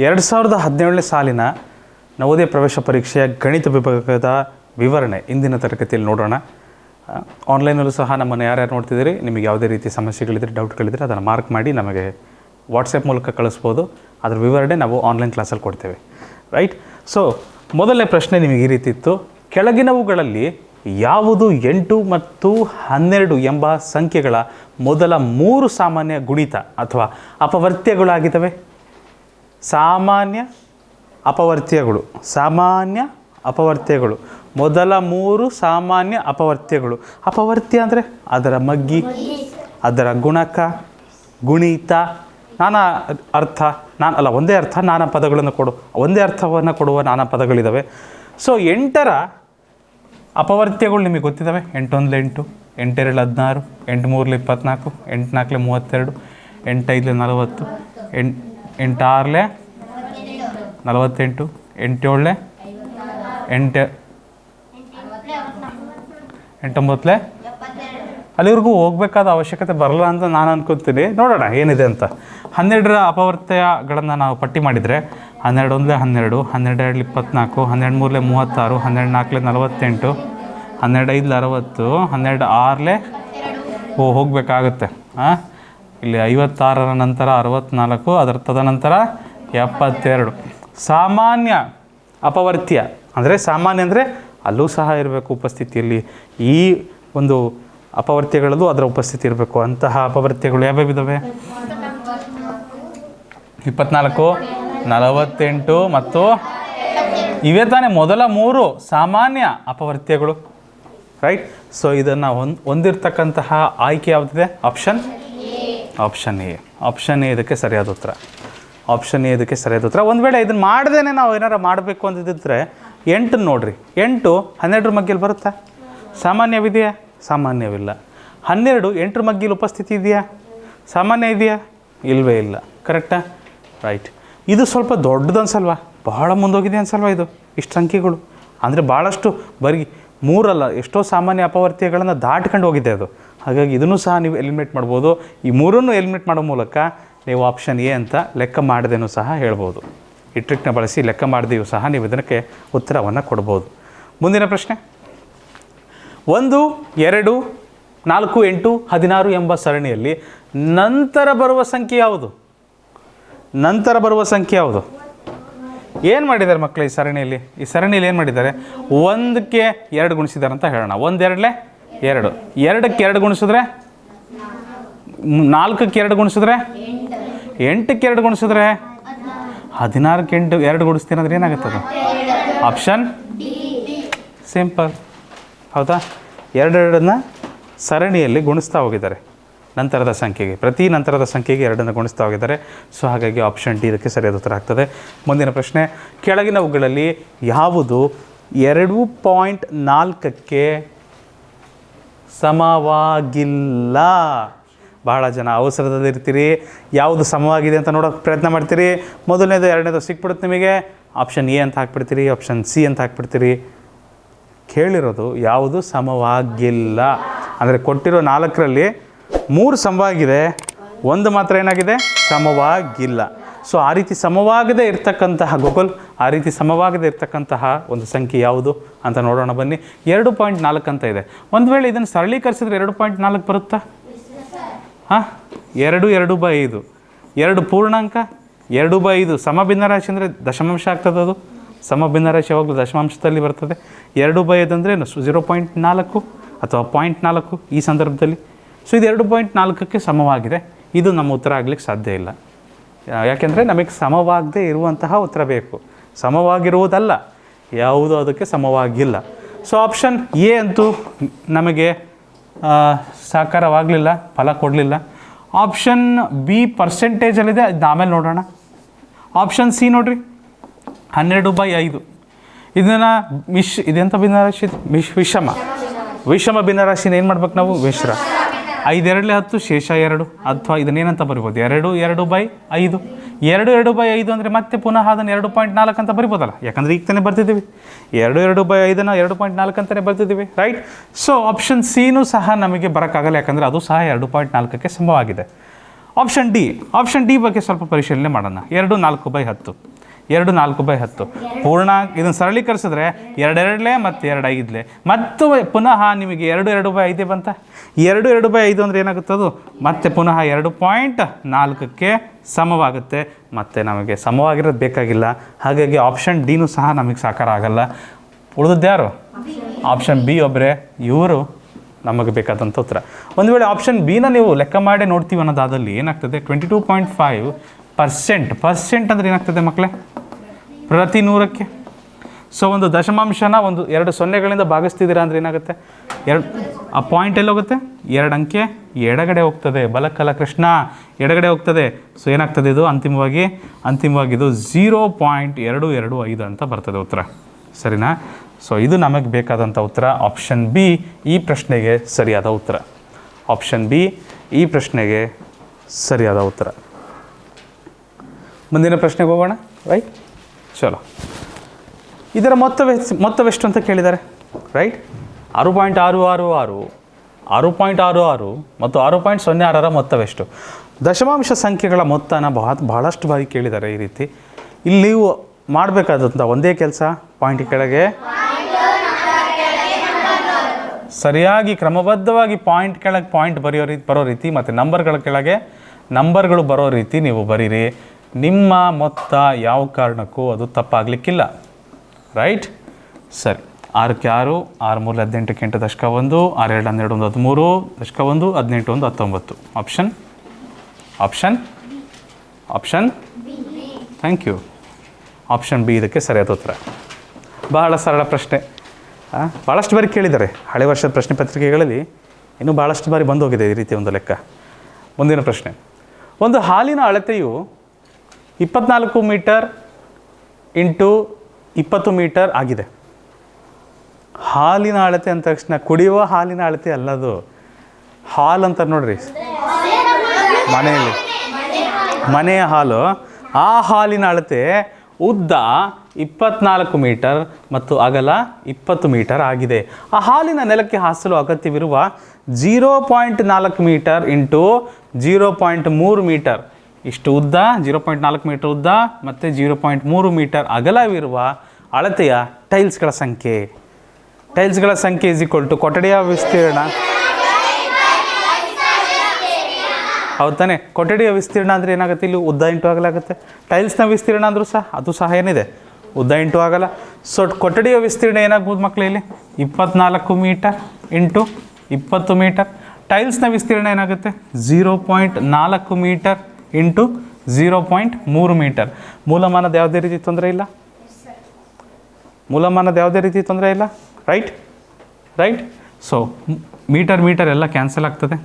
ಎರಡು ಸಾವಿರದ ಹದಿನೇಳನೇ ಸಾಲಿನ ನವೋದಯ ಪ್ರವೇಶ ಪರೀಕ್ಷೆಯ ಗಣಿತ ವಿಭಾಗದ ವಿವರಣೆ ಇಂದಿನ ತರಗತಿಯಲ್ಲಿ ನೋಡೋಣ. ಆನ್ಲೈನಲ್ಲೂ ಸಹ ನಮ್ಮನ್ನು ಯಾರ್ಯಾರು ನೋಡ್ತಿದ್ದೀರಿ, ನಿಮಗೆ ಯಾವುದೇ ರೀತಿ ಸಮಸ್ಯೆಗಳಿದ್ರೆ ಡೌಟ್ಗಳಿದ್ದರೆ ಅದನ್ನು ಮಾರ್ಕ್ ಮಾಡಿ ನಮಗೆ ವಾಟ್ಸಪ್ ಮೂಲಕ ಕಳಿಸ್ಬೋದು. ಅದರ ವಿವರಣೆ ನಾವು ಆನ್ಲೈನ್ ಕ್ಲಾಸಲ್ಲಿ ಕೊಡ್ತೇವೆ. ರೈಟ್ ಸೊ ಮೊದಲನೇ ಪ್ರಶ್ನೆ ನಿಮಗೆ ಈ ರೀತಿ ಇತ್ತು. ಕೆಳಗಿನವುಗಳಲ್ಲಿ ಯಾವುದು ಎಂಟು ಮತ್ತು ಹನ್ನೆರಡು ಎಂಬ ಸಂಖ್ಯೆಗಳ ಮೊದಲ ಮೂರು ಸಾಮಾನ್ಯ ಗುಣಿತ ಅಥವಾ ಅಪವರ್ತ್ಯಗಳಾಗಿದ್ದಾವೆ? ಸಾಮಾನ್ಯ ಅಪವರ್ತ್ಯಗಳು. ಸಾಮಾನ್ಯ ಅಪವರ್ತ್ಯಗಳು. ಮೊದಲ ಮೂರು ಸಾಮಾನ್ಯ ಅಪವರ್ತ್ಯಗಳು. ಅಪವರ್ತ್ಯ ಅಂದರೆ ಅದರ ಮಗ್ಗಿ, ಅದರ ಗುಣಕ, ಗುಣಿತ, ನಾನಾ ಅರ್ಥ, ನಾನು ಅಲ್ಲ, ಒಂದೇ ಅರ್ಥ, ನಾನಾ ಪದಗಳನ್ನು ಕೊಡು. ಒಂದೇ ಅರ್ಥವನ್ನು ಕೊಡುವ ನಾನಾ ಪದಗಳಿದ್ದಾವೆ ಸೊ ಎಂಟರ ಅಪವರ್ತ್ಯಗಳು ನಿಮಗೆ ಗೊತ್ತಿದ್ದಾವೆ ಎಂಟೊಂದ್ಲೆ ಎಂಟು, ಎಂಟೆರಡು ಹದಿನಾರು, ಎಂಟು ಮೂರಲ್ಲಿ ಇಪ್ಪತ್ನಾಲ್ಕು, ಎಂಟು ನಾಲ್ಕಲೆ ಮೂವತ್ತೆರಡು, ಎಂಟೈದಲೆ ನಲವತ್ತು, ಎಂಟು ಎಂಟಾರಲೆ? ನಲವತ್ತೆಂಟು. ಎಂಟೇಳಲೆ? ಎಂಟು ಎಂಟೊಂಬತ್ತಲೆ ಅಲ್ಲಿವರೆಗೂ ಹೋಗಬೇಕಾದ ಅವಶ್ಯಕತೆ ಬರಲ್ಲ ಅಂತ ನಾನು ಅನ್ಕೋತೀನಿ. ನೋಡೋಣ ಏನಿದೆ ಅಂತ. ಹನ್ನೆರಡರ ಅಪವರ್ತಯಗಳನ್ನು ನಾವು ಪಟ್ಟಿ ಮಾಡಿದರೆ ಹನ್ನೆರಡು ಒಂದಲೇ ಹನ್ನೆರಡು ಹನ್ನೆರಡು ಎರಡು ಇಪ್ಪತ್ನಾಲ್ಕು ಹನ್ನೆರಡು ಮೂರಲೆ ಮೂವತ್ತಾರು ಹನ್ನೆರಡು ನಾಲ್ಕಲೆ ನಲವತ್ತೆಂಟು ಹನ್ನೆರಡು ಐದಲೆ ಅರವತ್ತು ಹನ್ನೆರಡು ಆರಲೆ ಓ, ಹೋಗಬೇಕಾಗುತ್ತೆ. ಹಾಂ ಇಲ್ಲಿ ಐವತ್ತಾರರ ನಂತರ ಅರವತ್ತ್ನಾಲ್ಕು ಅದರ ತದನಂತರ ಎಪ್ಪತ್ತೆರಡು. ಸಾಮಾನ್ಯ ಅಪವರ್ತ್ಯ, ಅಂದರೆ ಸಾಮಾನ್ಯ ಅಂದರೆ ಅಲ್ಲೂ ಸಹ ಇರಬೇಕು ಉಪಸ್ಥಿತಿಯಲ್ಲಿ. ಈ ಒಂದು ಅಪವರ್ತ್ಯಗಳಲ್ಲೂ ಅದರ ಉಪಸ್ಥಿತಿ ಇರಬೇಕು. ಅಂತಹ ಅಪವರ್ತ್ಯಗಳು ಯಾವ್ಯಾವಿದ್ದಾವೆ ಇಪ್ಪತ್ನಾಲ್ಕು, ನಲವತ್ತೆಂಟು ಮತ್ತು ಇವೇ ತಾನೇ ಮೊದಲ ಮೂರು ಸಾಮಾನ್ಯ ಅಪವರ್ತ್ಯಗಳು. ರೈಟ್ ಸೊ ಇದನ್ನು ಹೊಂದ್ ಹೊಂದಿರತಕ್ಕಂತಹ ಆಯ್ಕೆ ಯಾವುದಿದೆ? Option option A option A ಇದಕ್ಕೆ ಸರಿಯಾದ ಉತ್ತರ. ಆಪ್ಷನ್ ಎ ಇದಕ್ಕೆ ಸರಿಯಾದ ಉತ್ತರ. ಒಂದು ವೇಳೆ ಇದನ್ನು ಮಾಡ್ದೇನೆ ನಾವು ಏನಾರು ಮಾಡಬೇಕು ಅಂತಿದ್ದರೆ ಎಂಟು ನೋಡಿರಿ. ಎಂಟು ಹನ್ನೆರಡರ ಮಗ್ಗಿಲು ಬರುತ್ತಾ? ಸಾಮಾನ್ಯವಿದೆಯಾ? ಸಾಮಾನ್ಯವಿಲ್ಲ. ಹನ್ನೆರಡು ಎಂಟರ ಮಗ್ಗಿಲು ಉಪಸ್ಥಿತಿ ಇದೆಯಾ? ಸಾಮಾನ್ಯ ಇದೆಯಾ? ಇಲ್ಲವೇ ಇಲ್ಲ. ಕರೆಕ್ಟಾ ರೈಟ್ ಇದು ಸ್ವಲ್ಪ ದೊಡ್ಡದು ಅನ್ಸಲ್ವಾ? ಬಹಳ ಮುಂದೋಗಿದೆ ಅನ್ಸಲ್ವಾ ಇದು? ಇಷ್ಟು ಸಂಖ್ಯೆಗಳು ಅಂದರೆ ಭಾಳಷ್ಟು ಬರೀ ಮೂರಲ್ಲ, ಎಷ್ಟೋ ಸಾಮಾನ್ಯ ಅಪವರ್ತ್ಯಗಳನ್ನು ದಾಟ್ಕೊಂಡು ಹೋಗಿದೆ ಅದು. ಹಾಗಾಗಿ ಇದನ್ನು ಸಹ ನೀವು ಎಲಿಮಿನೇಟ್ ಮಾಡ್ಬೋದು. ಈ ಮೂರನ್ನು ಎಲಿಮಿನೇಟ್ ಮಾಡೋ ಮೂಲಕ ನೀವು ಆಪ್ಷನ್ ಎ ಅಂತ ಲೆಕ್ಕ ಮಾಡದೇನೂ ಸಹ ಹೇಳ್ಬೋದು. ಈ ಟ್ರಿಕ್ನ ಬಳಸಿ ಲೆಕ್ಕ ಮಾಡಿದೆಯೂ ಸಹ ನೀವು ಇದಕ್ಕೆ ಉತ್ತರವನ್ನು ಕೊಡ್ಬೋದು. ಮುಂದಿನ ಪ್ರಶ್ನೆ. ಒಂದು, ಎರಡು, ನಾಲ್ಕು, ಎಂಟು, ಹದಿನಾರು ಎಂಬ ಸರಣಿಯಲ್ಲಿ ನಂತರ ಬರುವ ಸಂಖ್ಯೆ ಯಾವುದು? ನಂತರ ಬರುವ ಸಂಖ್ಯೆ ಯಾವುದು? ಏನು ಮಾಡಿದ್ದಾರೆ ಮಕ್ಕಳು ಈ ಸರಣಿಯಲ್ಲಿ? ಈ ಸರಣಿಯಲ್ಲಿ ಏನು ಮಾಡಿದ್ದಾರೆ? ಒಂದಕ್ಕೆ ಎರಡು ಗುಣಿಸಿದ್ದಾರೆ ಅಂತ ಹೇಳೋಣ. ಒಂದೆರಡಲೆ? ಎರಡು. ಎರಡಕ್ಕೆ ಎರಡು ಗುಣಿಸಿದ್ರೆ? ನಾಲ್ಕಕ್ಕೆ ಎರಡು ಗುಣಿಸಿದ್ರೆ? ಎಂಟಕ್ಕೆ ಎರಡು ಗುಣಿಸಿದ್ರೆ? ಹದಿನಾರಕ್ಕೆ ಎಂಟು, ಎರಡು ಗುಣಿಸ್ತೀನಿ ಅಂದ್ರೆ ಏನಾಗುತ್ತೆ ಅದು ಆಪ್ಷನ್ ಸಿಂಪಲ್ ಹೌದಾ? ಎರಡೆರಡನ್ನ ಸರಣಿಯಲ್ಲಿ ಗುಣಿಸ್ತಾ ಹೋಗಿದ್ದಾರೆ. ನಂತರದ ಸಂಖ್ಯೆಗೆ. ಪ್ರತಿ ನಂತರದ ಸಂಖ್ಯೆಗೆ ಎರಡನ್ನು ಗುಣಿಸ್ತಾ ಹೋಗಿದ್ದಾರೆ. ಸೊ ಹಾಗಾಗಿ ಆಪ್ಷನ್ ಡಿ ಇದಕ್ಕೆ ಸರಿಯಾದ ಉತ್ತರ ಆಗ್ತದೆ. ಮುಂದಿನ ಪ್ರಶ್ನೆ. ಕೆಳಗಿನವುಗಳಲ್ಲಿ ಯಾವುದು ಎರಡು ಪಾಯಿಂಟ್ ನಾಲ್ಕಕ್ಕೆ ಸಮವಾಗಿಲ್ಲ. ಬಹಳ ಜನ ಅವಸರದಲ್ಲಿರ್ತೀರಿ ಯಾವುದು ಸಮವಾಗಿದೆ ಅಂತ ನೋಡೋಕೆ ಪ್ರಯತ್ನ ಮಾಡ್ತೀರಿ. ಮೊದಲನೇದು, ಎರಡನೇದು ಸಿಕ್ಬಿಡುತ್ತೆ ನಿಮಗೆ. ಆಪ್ಷನ್ ಎ ಅಂತ ಹಾಕ್ಬಿಡ್ತೀರಿ ಆಪ್ಷನ್ ಸಿ ಅಂತ ಹಾಕ್ಬಿಡ್ತೀರಿ. ಕೇಳಿರೋದು ಯಾವುದು ಸಮವಾಗಿಲ್ಲ. ಅಂದರೆ ಕೊಟ್ಟಿರೋ ನಾಲ್ಕರಲ್ಲಿ ಮೂರು ಸಮವಾಗಿದೆ, ಒಂದು ಮಾತ್ರ ಏನಾಗಿದೆ? ಸಮವಾಗಿಲ್ಲ. ಸೊ ಆ ರೀತಿ ಸಮವಾಗದೇ ಇರ್ತಕ್ಕಂತಹ ಗೂಗಲ್ ಆ ರೀತಿ ಸಮವಾಗದೇ ಇರ್ತಕ್ಕಂತಹ ಒಂದು ಸಂಖ್ಯೆ ಯಾವುದು ಅಂತ ನೋಡೋಣ ಬನ್ನಿ. ಎರಡು ಪಾಯಿಂಟ್ ನಾಲ್ಕು ಅಂತ ಇದೆ. ಒಂದು ವೇಳೆ ಇದನ್ನು ಸರಳೀಕರಿಸಿದ್ರೆ ಎರಡು ಪಾಯಿಂಟ್ ನಾಲ್ಕು ಬರುತ್ತಾ? ಹಾಂ? ಎರಡು ಎರಡು ಬೈ ಐದು. ಎರಡು ಪೂರ್ಣಾಂಕ, ಎರಡು ಬೈ ಐದು. ಸಮಭಿನ್ನ ಅಂದರೆ ದಶಮಾಂಶ ಆಗ್ತದೆ ಅದು. ಸಮಭಿನ್ನ ರಾಶಿ ಯಾವಾಗಲೂ ದಶಮಾಂಶದಲ್ಲಿ ಬರ್ತದೆ. ಎರಡು ಬೈ ಐದು ಅಂದರೆ ಝೀರೋ ಪಾಯಿಂಟ್ ನಾಲ್ಕು ಅಥವಾ ಪಾಯಿಂಟ್ ನಾಲ್ಕು ಈ ಸಂದರ್ಭದಲ್ಲಿ. ಸೊ ಇದು ಎರಡು ಪಾಯಿಂಟ್ ನಾಲ್ಕಕ್ಕೆ ಸಮವಾಗಿದೆ. ಇದು ನಮ್ಮ ಉತ್ತರ ಆಗಲಿಕ್ಕೆ ಸಾಧ್ಯ ಇಲ್ಲ. ಯಾಕೆಂದರೆ ನಮಗೆ ಸಮವಾಗದೇ ಇರುವಂತಹ ಉತ್ತರ ಬೇಕು. ಸಮವಾಗಿರುವುದಲ್ಲ, ಯಾವುದೂ ಅದಕ್ಕೆ ಸಮವಾಗಿಲ್ಲ. ಸೊ ಆಪ್ಷನ್ ಎ ಅಂತೂ ನಮಗೆ ಸಾಕಾರವಾಗಲಿಲ್ಲ, ಫಲ ಕೊಡಲಿಲ್ಲ. ಆಪ್ಷನ್ ಬಿ ಪರ್ಸೆಂಟೇಜಲ್ಲಿದೆ ಅದನ್ನ ಆಮೇಲೆ ನೋಡೋಣ. ಆಪ್ಷನ್ ಸಿ ನೋಡಿರಿ, ಹನ್ನೆರಡು ಬೈ ಐದು. ಇದನ್ನು ಮಿಶ್ ಇದೆಂಥ ಭಿನ್ನರಾಶಿ? ಮಿಶ್, ವಿಷಮ. ವಿಷಮ ಭಿನ್ನರಾಶಿನ ಏನು ಮಾಡ್ಬೇಕು ನಾವು? ಮಿಶ್ರ ಐದೆರಡಲೆ ಹತ್ತು ಶೇಷ ಎರಡು ಅಥವಾ ಇದನ್ನೇನಂತ ಬರಿಬೋದು? ಎರಡು ಎರಡು ಬೈ ಐದು. ಎರಡು ಎರಡು ಬೈ ಐದು ಅಂದರೆ ಮತ್ತೆ ಪುನಃ ಅದನ್ನು ಎರಡು ಪಾಯಿಂಟ್ ನಾಲ್ಕು ಅಂತ ಬರಿಬೋದಲ್ಲ? ಯಾಕಂದರೆ ಈಗ ತಾನೇ ಬರ್ತಿದ್ದೀವಿ. ಎರಡು ಎರಡು ಬೈ ಐದನ್ನು ಎರಡು ಪಾಯಿಂಟ್ ನಾಲ್ಕು ಅಂತಲೇ ಬರ್ತಿದ್ದೀವಿ ರೈಟ್ ಸೊ ಆಪ್ಷನ್ ಸಿನೂ ಸಹ ನಮಗೆ ಬರೋಕ್ಕಾಗಲ್ಲ, ಯಾಕಂದರೆ ಅದು ಸಹ ಎರಡು ಪಾಯಿಂಟ್ ನಾಲ್ಕಕ್ಕೆ ಸಮವಾಗಿದೆ ಆಪ್ಷನ್ ಡಿ ಆಪ್ಷನ್ ಡಿ ಬಗ್ಗೆ ಸ್ವಲ್ಪ ಪರಿಶೀಲನೆ ಮಾಡೋಣ. ಎರಡು, ನಾಲ್ಕು ಬೈ ಹತ್ತು. ಎರಡು ನಾಲ್ಕು ಬೈ ಹತ್ತು. ಪೂರ್ಣ ಇದನ್ನು ಸರಳೀಕರಿಸಿದ್ರೆ ಎರಡೆರಡಲೇ ಮತ್ತು ಎರಡು ಐದಲೇ ಮತ್ತು ಪುನಃ ನಿಮಗೆ ಎರಡು ಎರಡು ಬೈ ಐದೇ ಬಂತ? ಎರಡು ಎರಡು ಬೈ ಐದು ಅಂದರೆ ಏನಾಗುತ್ತೆ ಅದು? ಮತ್ತೆ ಪುನಃ ಎರಡು ಪಾಯಿಂಟ್ ನಾಲ್ಕಕ್ಕೆ ಸಮವಾಗುತ್ತೆ. ಮತ್ತು ನಮಗೆ ಸಮವಾಗಿರೋದು ಬೇಕಾಗಿಲ್ಲ. ಹಾಗಾಗಿ ಆಪ್ಷನ್ ಡಿನೂ ಸಹ ನಮಗೆ ಸಾಕಾರ ಆಗಲ್ಲ. ಉಳಿದದ್ದು ಯಾರು? ಆಪ್ಷನ್ ಬಿ ಒಬ್ಬರೇ ಇವರು ನಮಗೆ ಬೇಕಾದಂಥ ಉತ್ತರ. ಒಂದು ವೇಳೆ ಆಪ್ಷನ್ ಬಿನ ನೀವು ಲೆಕ್ಕ ಮಾಡಿ ನೋಡ್ತೀವಿ ಅನ್ನೋದಾದಲ್ಲಿ ಏನಾಗ್ತದೆ? Twenty two point five percent percent ಅಂದರೆ ಏನಾಗ್ತದೆ ಮಕ್ಕಳೇ ಪ್ರತಿ ನೂರಕ್ಕೆ. ಸೊ ಒಂದು ದಶಮಾಂಶನ ಒಂದು ಎರಡು ಸೊನ್ನೆಗಳಿಂದ ಭಾಗಿಸ್ತಿದ್ದೀರಾ ಅಂದರೆ ಏನಾಗುತ್ತೆ? ಎರಡು, ಆ ಪಾಯಿಂಟ್ ಎಲ್ಲಿ ಹೋಗುತ್ತೆ? ಎರಡು ಅಂಕೆ ಎಡಗಡೆ ಹೋಗ್ತದೆ. ಬಲಕ್ಕಲ ಕೃಷ್ಣ, ಎಡಗಡೆ ಹೋಗ್ತದೆ. ಸೊ ಏನಾಗ್ತದೆ ಇದು? ಅಂತಿಮವಾಗಿ ಅಂತಿಮವಾಗಿ ಇದು ಝೀರೋ ಪಾಯಿಂಟ್ ಎರಡು ಎರಡು ಐದು ಅಂತ ಬರ್ತದೆ ಉತ್ತರ. ಸರಿನಾ? ಸೊ ಇದು ನಮಗೆ ಬೇಕಾದಂಥ ಉತ್ತರ. ಆಪ್ಷನ್ ಬಿ ಈ ಪ್ರಶ್ನೆಗೆ ಸರಿಯಾದ ಉತ್ತರ. ಆಪ್ಷನ್ ಬಿ ಈ ಪ್ರಶ್ನೆಗೆ ಸರಿಯಾದ ಉತ್ತರ. ಮುಂದಿನ ಪ್ರಶ್ನೆಗೆ ಹೋಗೋಣ? ರೈಟ್ ಚಲೋ ಇದರ ಮೊತ್ತವೆ ಮೊತ್ತವೆಷ್ಟು ಅಂತ ಕೇಳಿದ್ದಾರೆ? ರೈಟ್ ಆರು ಪಾಯಿಂಟ್ ಆರು ಆರು ಆರು ಆರು ಪಾಯಿಂಟ್ ಆರು ಆರು ಮತ್ತು ಆರು ಪಾಯಿಂಟ್ ಸೊನ್ನೆ ಆರರ ಮೊತ್ತವೆಷ್ಟು? ದಶಮಾಂಶ ಸಂಖ್ಯೆಗಳ ಮೊತ್ತನ ಬಹಳ ಬಹಳಷ್ಟು ಬಾರಿ ಕೇಳಿದ್ದಾರೆ ಈ ರೀತಿ. ಇಲ್ಲಿ ನೀವು ಮಾಡಬೇಕಾದಂಥ ಒಂದೇ ಕೆಲಸ ಪಾಯಿಂಟ್ ಕೆಳಗೆ. ಸರಿಯಾಗಿ ಕ್ರಮಬದ್ಧವಾಗಿ ಪಾಯಿಂಟ್ ಕೆಳಗೆ ಪಾಯಿಂಟ್ ಬರೆಯೋ ರೀತಿ ಬರೋ ರೀತಿ ಮತ್ತು ನಂಬರ್ಗಳ ಕೆಳಗೆ ನಂಬರ್ಗಳು ಬರೋ ರೀತಿ ನೀವು ಬರೀರಿ. ನಿಮ್ಮ ಮೊತ್ತ ಯಾವ ಕಾರಣಕ್ಕೂ ಅದು ತಪ್ಪಾಗಲಿಕ್ಕಿಲ್ಲ. ರೈಟ್ ಸರಿ. ಆರಕ್ಕೆ ಆರು ಆರು ಮೂರು ಹದಿನೆಂಟಕ್ಕೆ ಎಂಟು ದಶಕ ಒಂದು ಆರು ಎರಡು ಹನ್ನೆರಡು ಒಂದು ಹದಿಮೂರು, ದಶಕ ಒಂದು, ಹದಿನೆಂಟು ಒಂದು ಹತ್ತೊಂಬತ್ತು. Option option option thank you option B ಇದಕ್ಕೆ ಸರಿಯಾದ ಉತ್ತರ. ಬಹಳ ಸರಳ ಪ್ರಶ್ನೆ. ಭಾಳಷ್ಟು ಬಾರಿ ಕೇಳಿದ್ದಾರೆ. ಹಳೆ ವರ್ಷದ ಪ್ರಶ್ನೆ ಪತ್ರಿಕೆಗಳಲ್ಲಿ ಇನ್ನೂ ಭಾಳಷ್ಟು ಬಾರಿ ಬಂದು ಹೋಗಿದೆ ಈ ರೀತಿ ಒಂದು ಲೆಕ್ಕ. ಮುಂದಿನ ಪ್ರಶ್ನೆ. ಒಂದು ಹಾಲಿನ ಅಳತೆಯು ಇಪ್ಪತ್ನಾಲ್ಕು ಮೀಟರ್ ಇಂಟು ಇಪ್ಪತ್ತು ಮೀಟರ್ ಆಗಿದೆ. ಹಾಲಿನ ಅಳತೆ ಅಂದ ತಕ್ಷಣ, ಕುಡಿಯುವ ಹಾಲಿನ ಅಳತೆ ಅಲ್ಲದು. ಹಾಲ್ ಅಂತ ನೋಡ್ರಿ. ಮನೆಯಲ್ಲಿ. ಮನೆಯ ಹಾಲು. ಆ ಹಾಲಿನ ಅಳತೆ ಉದ್ದ ಇಪ್ಪತ್ನಾಲ್ಕು ಮೀಟರ್ ಮತ್ತು ಅಗಲ ಇಪ್ಪತ್ತು ಮೀಟರ್ ಆಗಿದೆ. ಆ ಹಾಲಿನ ನೆಲಕ್ಕೆ ಹಾಸಲು ಅಗತ್ಯವಿರುವ ಜೀರೋ ಪಾಯಿಂಟ್ ನಾಲ್ಕು ಮೀಟರ್ ಇಂಟು ಜೀರೋ ಪಾಯಿಂಟ್ ಮೂರು ಮೀಟರ್ ಇಷ್ಟು ಉದ್ದ, ಜೀರೋ ಪಾಯಿಂಟ್ ನಾಲ್ಕು ಮೀಟರ್ ಉದ್ದ ಮತ್ತು ಜೀರೋ ಪಾಯಿಂಟ್ ಮೂರು ಮೀಟರ್ ಅಗಲವಿರುವ ಅಳತೆಯ ಟೈಲ್ಸ್ಗಳ ಸಂಖ್ಯೆ. ಟೈಲ್ಸ್ಗಳ ಸಂಖ್ಯೆ ಇಸ್ ಈಕ್ವಲ್ ಟು ಕೊಠಡಿಯ ವಿಸ್ತೀರ್ಣ. ಹೌದು ತಾನೆ? ಕೊಠಡಿಯ ವಿಸ್ತೀರ್ಣ ಅಂದರೆ ಏನಾಗುತ್ತೆ? ಇಲ್ಲಿ ಉದ್ದ ಇಂಟು ಆಗಲಾಗುತ್ತೆ ಟೈಲ್ಸ್ನ ವಿಸ್ತೀರ್ಣ ಅಂದರೂ ಸಹ ಅದು ಸಹ ಏನಿದೆ? ಉದ್ದ ಇಂಟು ಆಗಲ್ಲ ಸೊ ಕೊಠಡಿಯ ವಿಸ್ತೀರ್ಣ ಏನಾಗ್ಬೋದು ಮಕ್ಕಳು ಇಲ್ಲಿ? ಇಪ್ಪತ್ನಾಲ್ಕು ಮೀಟರ್ ಇಂಟು ಇಪ್ಪತ್ತು ಮೀಟರ್. ಟೈಲ್ಸ್ನ ವಿಸ್ತೀರ್ಣ ಏನಾಗುತ್ತೆ? ಝೀರೋ ಪಾಯಿಂಟ್ ನಾಲ್ಕು ಮೀಟರ್ ಇಂಟು ಝೀರೋ ಪಾಯಿಂಟ್ ಮೂರು ಮೀಟರ್. ಮೂಲಮಾನದ ಯಾವುದೇ ರೀತಿ ತೊಂದರೆ ಇಲ್ಲ? ಮೂಲಮಾನದ ಯಾವುದೇ ರೀತಿ ತೊಂದರೆ ಇಲ್ಲ? Right? Right? So metre metre ಎಲ್ಲ ಕ್ಯಾನ್ಸಲ್ ಆಗ್ತದೆ.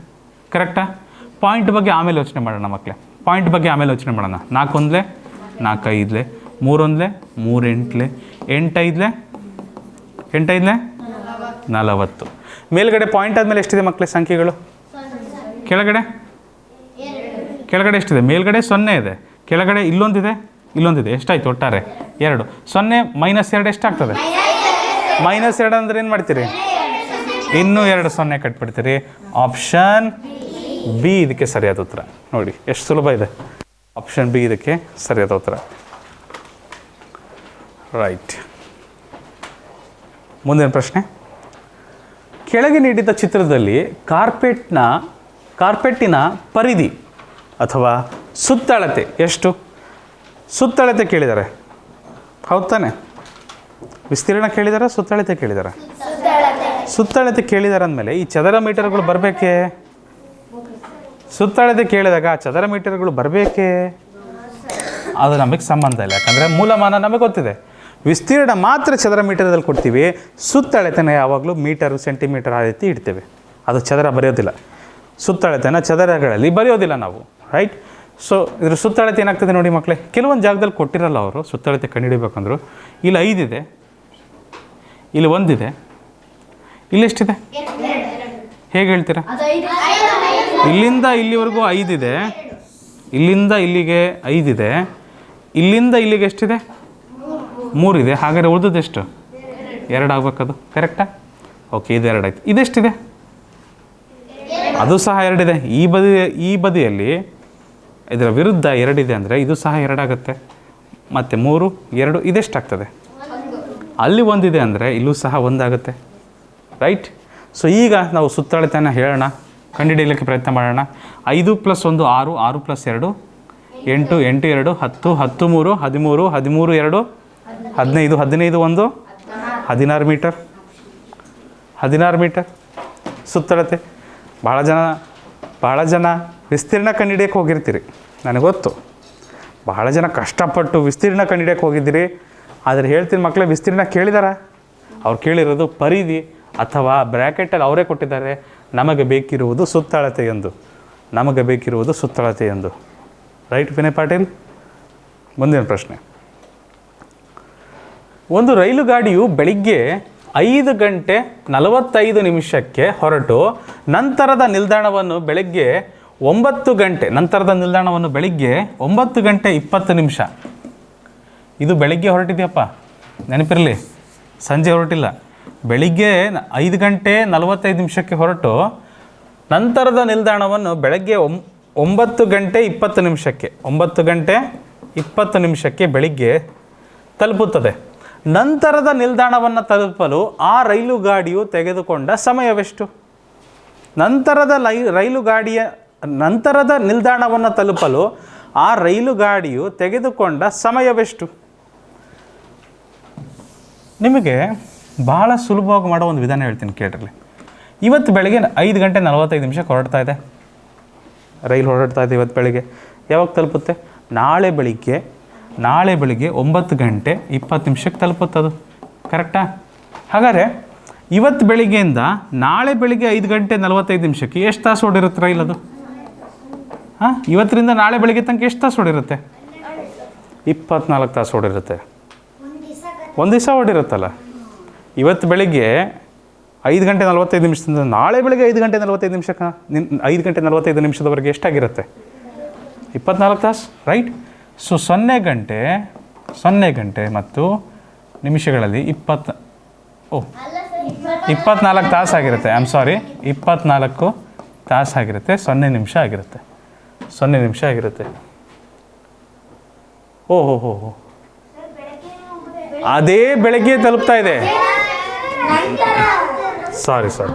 ಕರೆಕ್ಟಾ? ಪಾಯಿಂಟ್ ಬಗ್ಗೆ ಆಮೇಲೆ ಯೋಚನೆ ಮಾಡೋಣ ಮಕ್ಕಳೇ ಪಾಯಿಂಟ್ ಬಗ್ಗೆ ಆಮೇಲೆ ಯೋಚನೆ ಮಾಡೋಣ. ನಾಲ್ಕೊಂದ್ಲೆ, ನಾಲ್ಕೈದ್ಲೆ, ಮೂರೊಂದ್ಲೆ, ಮೂರೆಂಟ್ಲೆ, ಎಂಟೈದ್ಲೆ ಎಂಟೈದ್ಲೆ? ನಲವತ್ತು. ಮೇಲ್ಗಡೆ ಪಾಯಿಂಟ್ ಆದಮೇಲೆ ಎಷ್ಟಿದೆ ಮಕ್ಕಳೇ ಸಂಖ್ಯೆಗಳು? ಕೆಳಗಡೆ? ಕೆಳಗಡೆ ಎಷ್ಟಿದೆ? ಮೇಲ್ಗಡೆ ಸೊನ್ನೆ ಇದೆ. ಕೆಳಗಡೆ ಇಲ್ಲೊಂದಿದೆ? ಇಲ್ಲೊಂದಿದೆ. ಎಷ್ಟಾಯ್ತು ಒಟ್ಟಾರೆ? ಎರಡು. ಸೊನ್ನೆ ಮೈನಸ್ ಎರಡು ಎಷ್ಟಾಗ್ತದೆ? ಮೈನಸ್ ಎರಡು ಅಂದ್ರೆ ಏನು ಮಾಡ್ತೀರಿ? ಇನ್ನೂ ಎರಡು ಸೊನ್ನೆ ಕಟ್ಬಿಡ್ತೀರಿ. ಆಪ್ಷನ್ ಬಿ ಇದಕ್ಕೆ ಸರಿಯಾದ ಉತ್ತರ. ನೋಡಿ, ಎಷ್ಟು ಸುಲಭ ಇದೆ. ಆಪ್ಷನ್ ಬಿ ಇದಕ್ಕೆ ಸರಿಯಾದ ಉತ್ತರ. ರೈಟ್ ಮುಂದಿನ ಪ್ರಶ್ನೆ. ಕೆಳಗೆ ನೀಡಿದ ಚಿತ್ರದಲ್ಲಿ ಕಾರ್ಪೆಟ್ನ, ಕಾರ್ಪೆಟ್ಟಿನ ಪರಿಧಿ ಅಥವಾ ಸುತ್ತಳತೆ ಎಷ್ಟು? ಸುತ್ತಳತೆ ಕೇಳಿದ್ದಾರೆ ಹೌದು ತಾನೆ. ವಿಸ್ತೀರ್ಣ ಕೇಳಿದಾರ ಸುತ್ತಳತೆ ಕೇಳಿದಾರ? ಸುತ್ತಳತೆ. ಕೇಳಿದಾರೆ ಅಂದಮೇಲೆ ಈ ಚದರ ಮೀಟರ್ಗಳು ಬರಬೇಕೇ? ಸುತ್ತಳತೆ ಕೇಳಿದಾಗ ಆ ಚದರ ಮೀಟರ್ಗಳು ಬರಬೇಕೇ? ಅದು ನಮಗೆ ಸಂಬಂಧ ಇಲ್ಲ. ಯಾಕಂದರೆ ಮೂಲಮಾನ ನಮಗೆ ಗೊತ್ತಿದೆ. ವಿಸ್ತೀರ್ಣ ಮಾತ್ರ ಚದರ ಮೀಟರ್ದಲ್ಲಿ ಕೊಡ್ತೀವಿ ಸುತ್ತಳತೆನ ಯಾವಾಗಲೂ ಮೀಟರು ಸೆಂಟಿಮೀಟರ್ ಆ ರೀತಿ ಇಡ್ತೇವೆ. ಅದು ಚದರ ಬರೆಯೋದಿಲ್ಲ. ಸುತ್ತಳತೆನ ಚದರಗಳಲ್ಲಿ ಬರೆಯೋದಿಲ್ಲ ನಾವು. ರೈಟ್ ಸೊ ಇದ್ರ ಸುತ್ತಳತೆ ಏನಾಗ್ತದೆ ನೋಡಿ ಮಕ್ಕಳೇ ಕೆಲವೊಂದು ಜಾಗದಲ್ಲಿ ಕೊಟ್ಟಿರಲ್ಲ ಅವರು ಸುತ್ತಳತೆ ಕಂಡುಹಿಡಿಬೇಕಂದ್ರು ಇಲ್ಲಿ ಐದಿದೆ ಇಲ್ಲಿ ಒಂದಿದೆ ಇಲ್ಲಿ ಎಷ್ಟಿದೆ? ಹೇಗೆ ಹೇಳ್ತೀರಾ? ಇಲ್ಲಿಂದ ಇಲ್ಲಿವರೆಗೂ ಐದಿದೆ ಇಲ್ಲಿಂದ ಇಲ್ಲಿಗೆ ಐದಿದೆ ಇಲ್ಲಿಂದ ಇಲ್ಲಿಗೆ ಎಷ್ಟಿದೆ? ಮೂರಿದೆ ಹಾಗಾದರೆ ಉಳಿದದ್ದು ಎಷ್ಟು? ಎರಡು ಆಗ್ಬೇಕದು. ಕರೆಕ್ಟಾ ಓಕೆ ಇದು ಎರಡು ಆಯ್ತು. ಇದೆಷ್ಟಿದೆ? ಅದು ಸಹ ಎರಡಿದೆ. ಈ ಬದಿ, ಈ ಬದಿಯಲ್ಲಿ ಇದರ ವಿರುದ್ಧ ಎರಡಿದೆ ಅಂದರೆ ಇದು ಸಹ ಎರಡಾಗುತ್ತೆ. ಮತ್ತು ಮೂರು, ಎರಡು, ಇದೆಷ್ಟಾಗ್ತದೆ? ಅಲ್ಲಿ ಒಂದಿದೆ ಅಂದರೆ ಇಲ್ಲೂ ಸಹ ಒಂದಾಗುತ್ತೆ. ರೈಟ್ ಸೊ ಈಗ ನಾವು ಸುತ್ತಳತೆಯನ್ನು ಹೇಳೋಣ. ಕಂಡುಹಿಡಿಯಲಿಕ್ಕೆ ಪ್ರಯತ್ನ ಮಾಡೋಣ. ಐದು ಪ್ಲಸ್ ಒಂದು ಆರು ಆರು ಪ್ಲಸ್ ಎರಡು, ಎಂಟು ಎಂಟು ಎರಡು, ಹತ್ತು ಹತ್ತು ಮೂರು, ಹದಿಮೂರು ಹದಿಮೂರು ಎರಡು, ಹದಿನೈದು ಹದಿನೈದು ಒಂದು, ಹದಿನಾರು ಮೀಟರ್. ಹದಿನಾರು ಮೀಟರ್. ಸುತ್ತಳತೆ. ಭಾಳ ಜನ ಭಾಳ ಜನ ವಿಸ್ತೀರ್ಣ ಕಂಡಿಡಿಯಕ್ಕೆ ಹೋಗಿರ್ತೀರಿ. ನನಗೆ ಗೊತ್ತು. ಬಹಳ ಜನ ಕಷ್ಟಪಟ್ಟು ವಿಸ್ತೀರ್ಣ ಕಂಡಿಡಿಯಕ್ಕೆ ಹೋಗಿದ್ದೀರಿ. ಆದರೆ ಹೇಳ್ತೀನಿ ಮಕ್ಕಳೇ ವಿಸ್ತೀರ್ಣ ಕೇಳಿದಾರ? ಅವ್ರು ಕೇಳಿರೋದು ಪರಿಧಿ ಅಥವಾ ಬ್ರ್ಯಾಕೆಟಲ್ಲಿ ಅವರೇ ಕೊಟ್ಟಿದ್ದಾರೆ. ನಮಗೆ ಬೇಕಿರುವುದು ಸುತ್ತಳತೆ ಎಂದು. ನಮಗೆ ಬೇಕಿರುವುದು ಸುತ್ತಳತೆ ಎಂದು. ರೈಟ್ ವಿನಯ್ ಪಾಟೀಲ್? ಮುಂದಿನ ಪ್ರಶ್ನೆ. ಒಂದು ರೈಲು ಗಾಡಿಯು ಬೆಳಿಗ್ಗೆ ಐದು ಗಂಟೆ ನಲವತ್ತೈದು ನಿಮಿಷಕ್ಕೆ ಹೊರಟು, ನಂತರದ ನಿಲ್ದಾಣವನ್ನು ಬೆಳಗ್ಗೆ ಒಂಬತ್ತು ಗಂಟೆ, ನಂತರದ ನಿಲ್ದಾಣವನ್ನು ಬೆಳಿಗ್ಗೆ ಒಂಬತ್ತು ಗಂಟೆ ಇಪ್ಪತ್ತು ನಿಮಿಷ. ಇದು ಬೆಳಿಗ್ಗೆ ಹೊರಟಿದೆಯಪ್ಪ, ನೆನಪಿರಲಿ, ಸಂಜೆ ಹೊರಟಿಲ್ಲ. ಬೆಳಿಗ್ಗೆ ಐದು ಗಂಟೆ ನಲವತ್ತೈದು ನಿಮಿಷಕ್ಕೆ ಹೊರಟು, ನಂತರದ ನಿಲ್ದಾಣವನ್ನು ಬೆಳಗ್ಗೆ ಒಂ, ಒಂಬತ್ತು ಗಂಟೆ ಇಪ್ಪತ್ತು ನಿಮಿಷಕ್ಕೆ, ಒಂಬತ್ತು ಗಂಟೆ ಇಪ್ಪತ್ತು ನಿಮಿಷಕ್ಕೆ ಬೆಳಿಗ್ಗೆ ತಲುಪುತ್ತದೆ. ನಂತರದ ನಿಲ್ದಾಣವನ್ನು ತಲುಪಲು ಆ ರೈಲು ಗಾಡಿಯು ತೆಗೆದುಕೊಂಡ ಸಮಯವೆಷ್ಟು? ನಂತರದ ಲೈ, ರೈಲು ಗಾಡಿಯ ನಂತರದ ನಿಲ್ದಾಣವನ್ನು ತಲುಪಲು ಆ ರೈಲು ಗಾಡಿಯು ತೆಗೆದುಕೊಂಡ ಸಮಯವೆಷ್ಟು? ನಿಮಗೆ ಬಹಳ ಸುಲಭವಾಗಿ ಮಾಡೋ ಒಂದು ವಿಧಾನ ಹೇಳ್ತೀನಿ ಕೇಳ್ರಿ. ಇವತ್ತು ಬೆಳಗ್ಗೆ ಐದು ಗಂಟೆ ನಲವತ್ತೈದು ನಿಮಿಷಕ್ಕೆ ಹೊರಡ್ತಾ ಇದೆ. ರೈಲು ಹೊರಡ್ತಾ ಇದೆ ಇವತ್ತು ಬೆಳಗ್ಗೆ. ಯಾವಾಗ ತಲುಪುತ್ತೆ? ನಾಳೆ ಬೆಳಿಗ್ಗೆ ನಾಳೆ ಬೆಳಿಗ್ಗೆ ಒಂಬತ್ತು ಗಂಟೆ ಇಪ್ಪತ್ತು ನಿಮಿಷಕ್ಕೆ ತಲುಪುತ್ತದು ಕರೆಕ್ಟಾ? ಹಾಗಾದರೆ ಇವತ್ತು ಬೆಳಿಗ್ಗೆಯಿಂದ ನಾಳೆ ಬೆಳಿಗ್ಗೆ ಐದು ಗಂಟೆ ನಲವತ್ತೈದು ನಿಮಿಷಕ್ಕೆ ಎಷ್ಟು ತಾಸು ಓಡಿರುತ್ತೆ ರೈಲ್ ಅದು? ಹಾಂ? ಇವತ್ತರಿಂದ ನಾಳೆ ಬೆಳಿಗ್ಗೆ ತನಕ ಎಷ್ಟು ತಾಸು ಓಡಿರುತ್ತೆ? ಇಪ್ಪತ್ನಾಲ್ಕು ತಾಸು ಓಡಿರುತ್ತೆ. ಒಂದು ದಿವಸ ಹೊಡಿರುತ್ತಲ್ಲ ಇವತ್ತು ಬೆಳಿಗ್ಗೆ ಐದು ಗಂಟೆ ನಲವತ್ತೈದು ನಿಮಿಷದಿಂದ, ನಾಳೆ ಬೆಳಿಗ್ಗೆ ಐದು ಗಂಟೆ ನಲವತ್ತೈದು ನಿಮಿಷಕ್ಕೆ? ನಿನ್ ಐದು ಗಂಟೆ ನಲವತ್ತೈದು ನಿಮಿಷದವರೆಗೆ ಎಷ್ಟಾಗಿರುತ್ತೆ? ಇಪ್ಪತ್ನಾಲ್ಕು ತಾಸು ರೈಟ್ ಸೊ ಸೊನ್ನೆ ಗಂಟೆ ಸೊನ್ನೆ ಗಂಟೆ ಮತ್ತು ನಿಮಿಷಗಳಲ್ಲಿ ಇಪ್ಪತ್ತು, ಓ, ಇಪ್ಪತ್ನಾಲ್ಕು ತಾಸು ಆಗಿರುತ್ತೆ ಐ ಆಮ್ ಸಾರಿ ಇಪ್ಪತ್ನಾಲ್ಕು ತಾಸು ಆಗಿರುತ್ತೆ ಸೊನ್ನೆ ನಿಮಿಷ ಆಗಿರುತ್ತೆ. ಸೊನ್ನೆ ನಿಮಿಷ ಆಗಿರುತ್ತೆ. ಓ ಹೋ ಹೋ ಹೋ. ಅದೇ ಬೆಳಗ್ಗೆ ತಲುಪ್ತಾ ಇದೆ. ಸಾರಿ ಸಾರಿ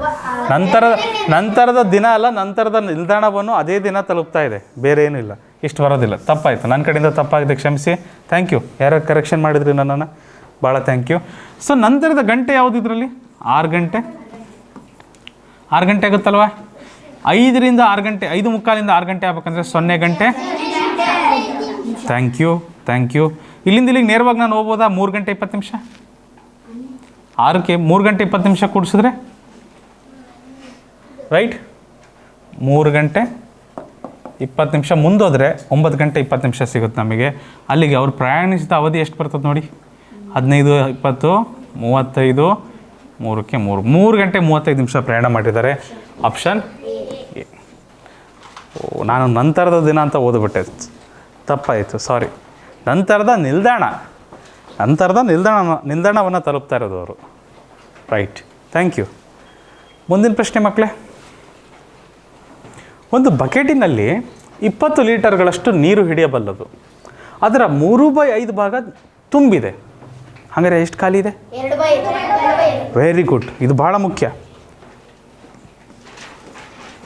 ನಂತರ, ನಂತರದ ದಿನ ಅಲ್ಲ, ನಂತರದ ನಿಲ್ದಾಣವನ್ನು ಅದೇ ದಿನ ತಲುಪ್ತಾ ಇದೆ. ಬೇರೆ ಏನೂ ಇಲ್ಲ. ಇಷ್ಟು ಬರೋದಿಲ್ಲ. ತಪ್ಪಾಯಿತು. ನನ್ನ ಕಡೆಯಿಂದ ತಪ್ಪಾಗಿದೆ, ಕ್ಷಮಿಸಿ. ಥ್ಯಾಂಕ್ ಯು ಯಾರು ಕರೆಕ್ಷನ್ ಮಾಡಿದ್ರಿ ನನ್ನನ್ನು? ಭಾಳ ಥ್ಯಾಂಕ್ ಯು ಸೊ ನಂತರದ ಗಂಟೆ ಯಾವುದು ಇದರಲ್ಲಿ? ಆರು ಗಂಟೆ? ಆರು ಗಂಟೆ ಆಗುತ್ತಲ್ವಾ? ಐದರಿಂದ ಆರು ಗಂಟೆ, ಐದು ಮುಕ್ಕಾಲಿಂದ ಆರು ಗಂಟೆ ಆಗ್ಬೇಕಂದ್ರೆ ಸೊನ್ನೆ ಗಂಟೆ. ಥ್ಯಾಂಕ್ ಯು ಥ್ಯಾಂಕ್ ಯು ಇಲ್ಲಿಂದ ಇಲ್ಲಿಗೆ ನೇರವಾಗಿ ನಾನು ಹೋಗ್ಬೋದಾ? ಮೂರು ಗಂಟೆ ಇಪ್ಪತ್ತು ನಿಮಿಷ? ಆರಕ್ಕೆ ಮೂರು ಗಂಟೆ ಇಪ್ಪತ್ತು ನಿಮಿಷ ಕೂಡಿಸಿದ್ರೆ? ರೈಟ್ ಮೂರು ಗಂಟೆ ಇಪ್ಪತ್ತು ನಿಮಿಷ ಮುಂದೋದ್ರೆ ಒಂಬತ್ತು ಗಂಟೆ ಇಪ್ಪತ್ತು ನಿಮಿಷ ಸಿಗುತ್ತೆ ನಮಗೆ. ಅಲ್ಲಿಗೆ ಅವ್ರು ಪ್ರಯಾಣಿಸಿದ ಅವಧಿ ಎಷ್ಟು ಬರ್ತದೆ ನೋಡಿ. ಹದಿನೈದು, ಇಪ್ಪತ್ತು, ಮೂವತ್ತೈದು, ಮೂರಕ್ಕೆ ಮೂರು. ಮೂರು ಗಂಟೆ ಮೂವತ್ತೈದು ನಿಮಿಷ ಪ್ರಯಾಣ ಮಾಡಿದ್ದಾರೆ. ಆಪ್ಷನ್ ನಾನು ನಂತರದ ದಿನ ಅಂತ ಓದ್ಬಿಟ್ಟೆ. ತಪ್ಪಾಯಿತು ಸಾರಿ ನಂತರದ ನಿಲ್ದಾಣ ನಂತರದ ನಿಲ್ದಾಣ ನಿಲ್ದಾಣವನ್ನು ತಲುಪ್ತಾ ಇರೋದು ಅವರು. ರೈಟ್ ಥ್ಯಾಂಕ್ ಯು ಮುಂದಿನ ಪ್ರಶ್ನೆ ಮಕ್ಕಳೇ ಒಂದು ಬಕೆಟಿನಲ್ಲಿ ಇಪ್ಪತ್ತು ಲೀಟರ್ಗಳಷ್ಟು ನೀರು ಹಿಡಿಯಬಲ್ಲದು. ಅದರ ಮೂರು ಬೈ ಐದು ಭಾಗ ತುಂಬಿದೆ. ಹಾಗಾದರೆ ಎಷ್ಟು ಖಾಲಿ ಇದೆ. ವೆರಿ ಗುಡ್ ಇದು ಭಾಳ ಮುಖ್ಯ.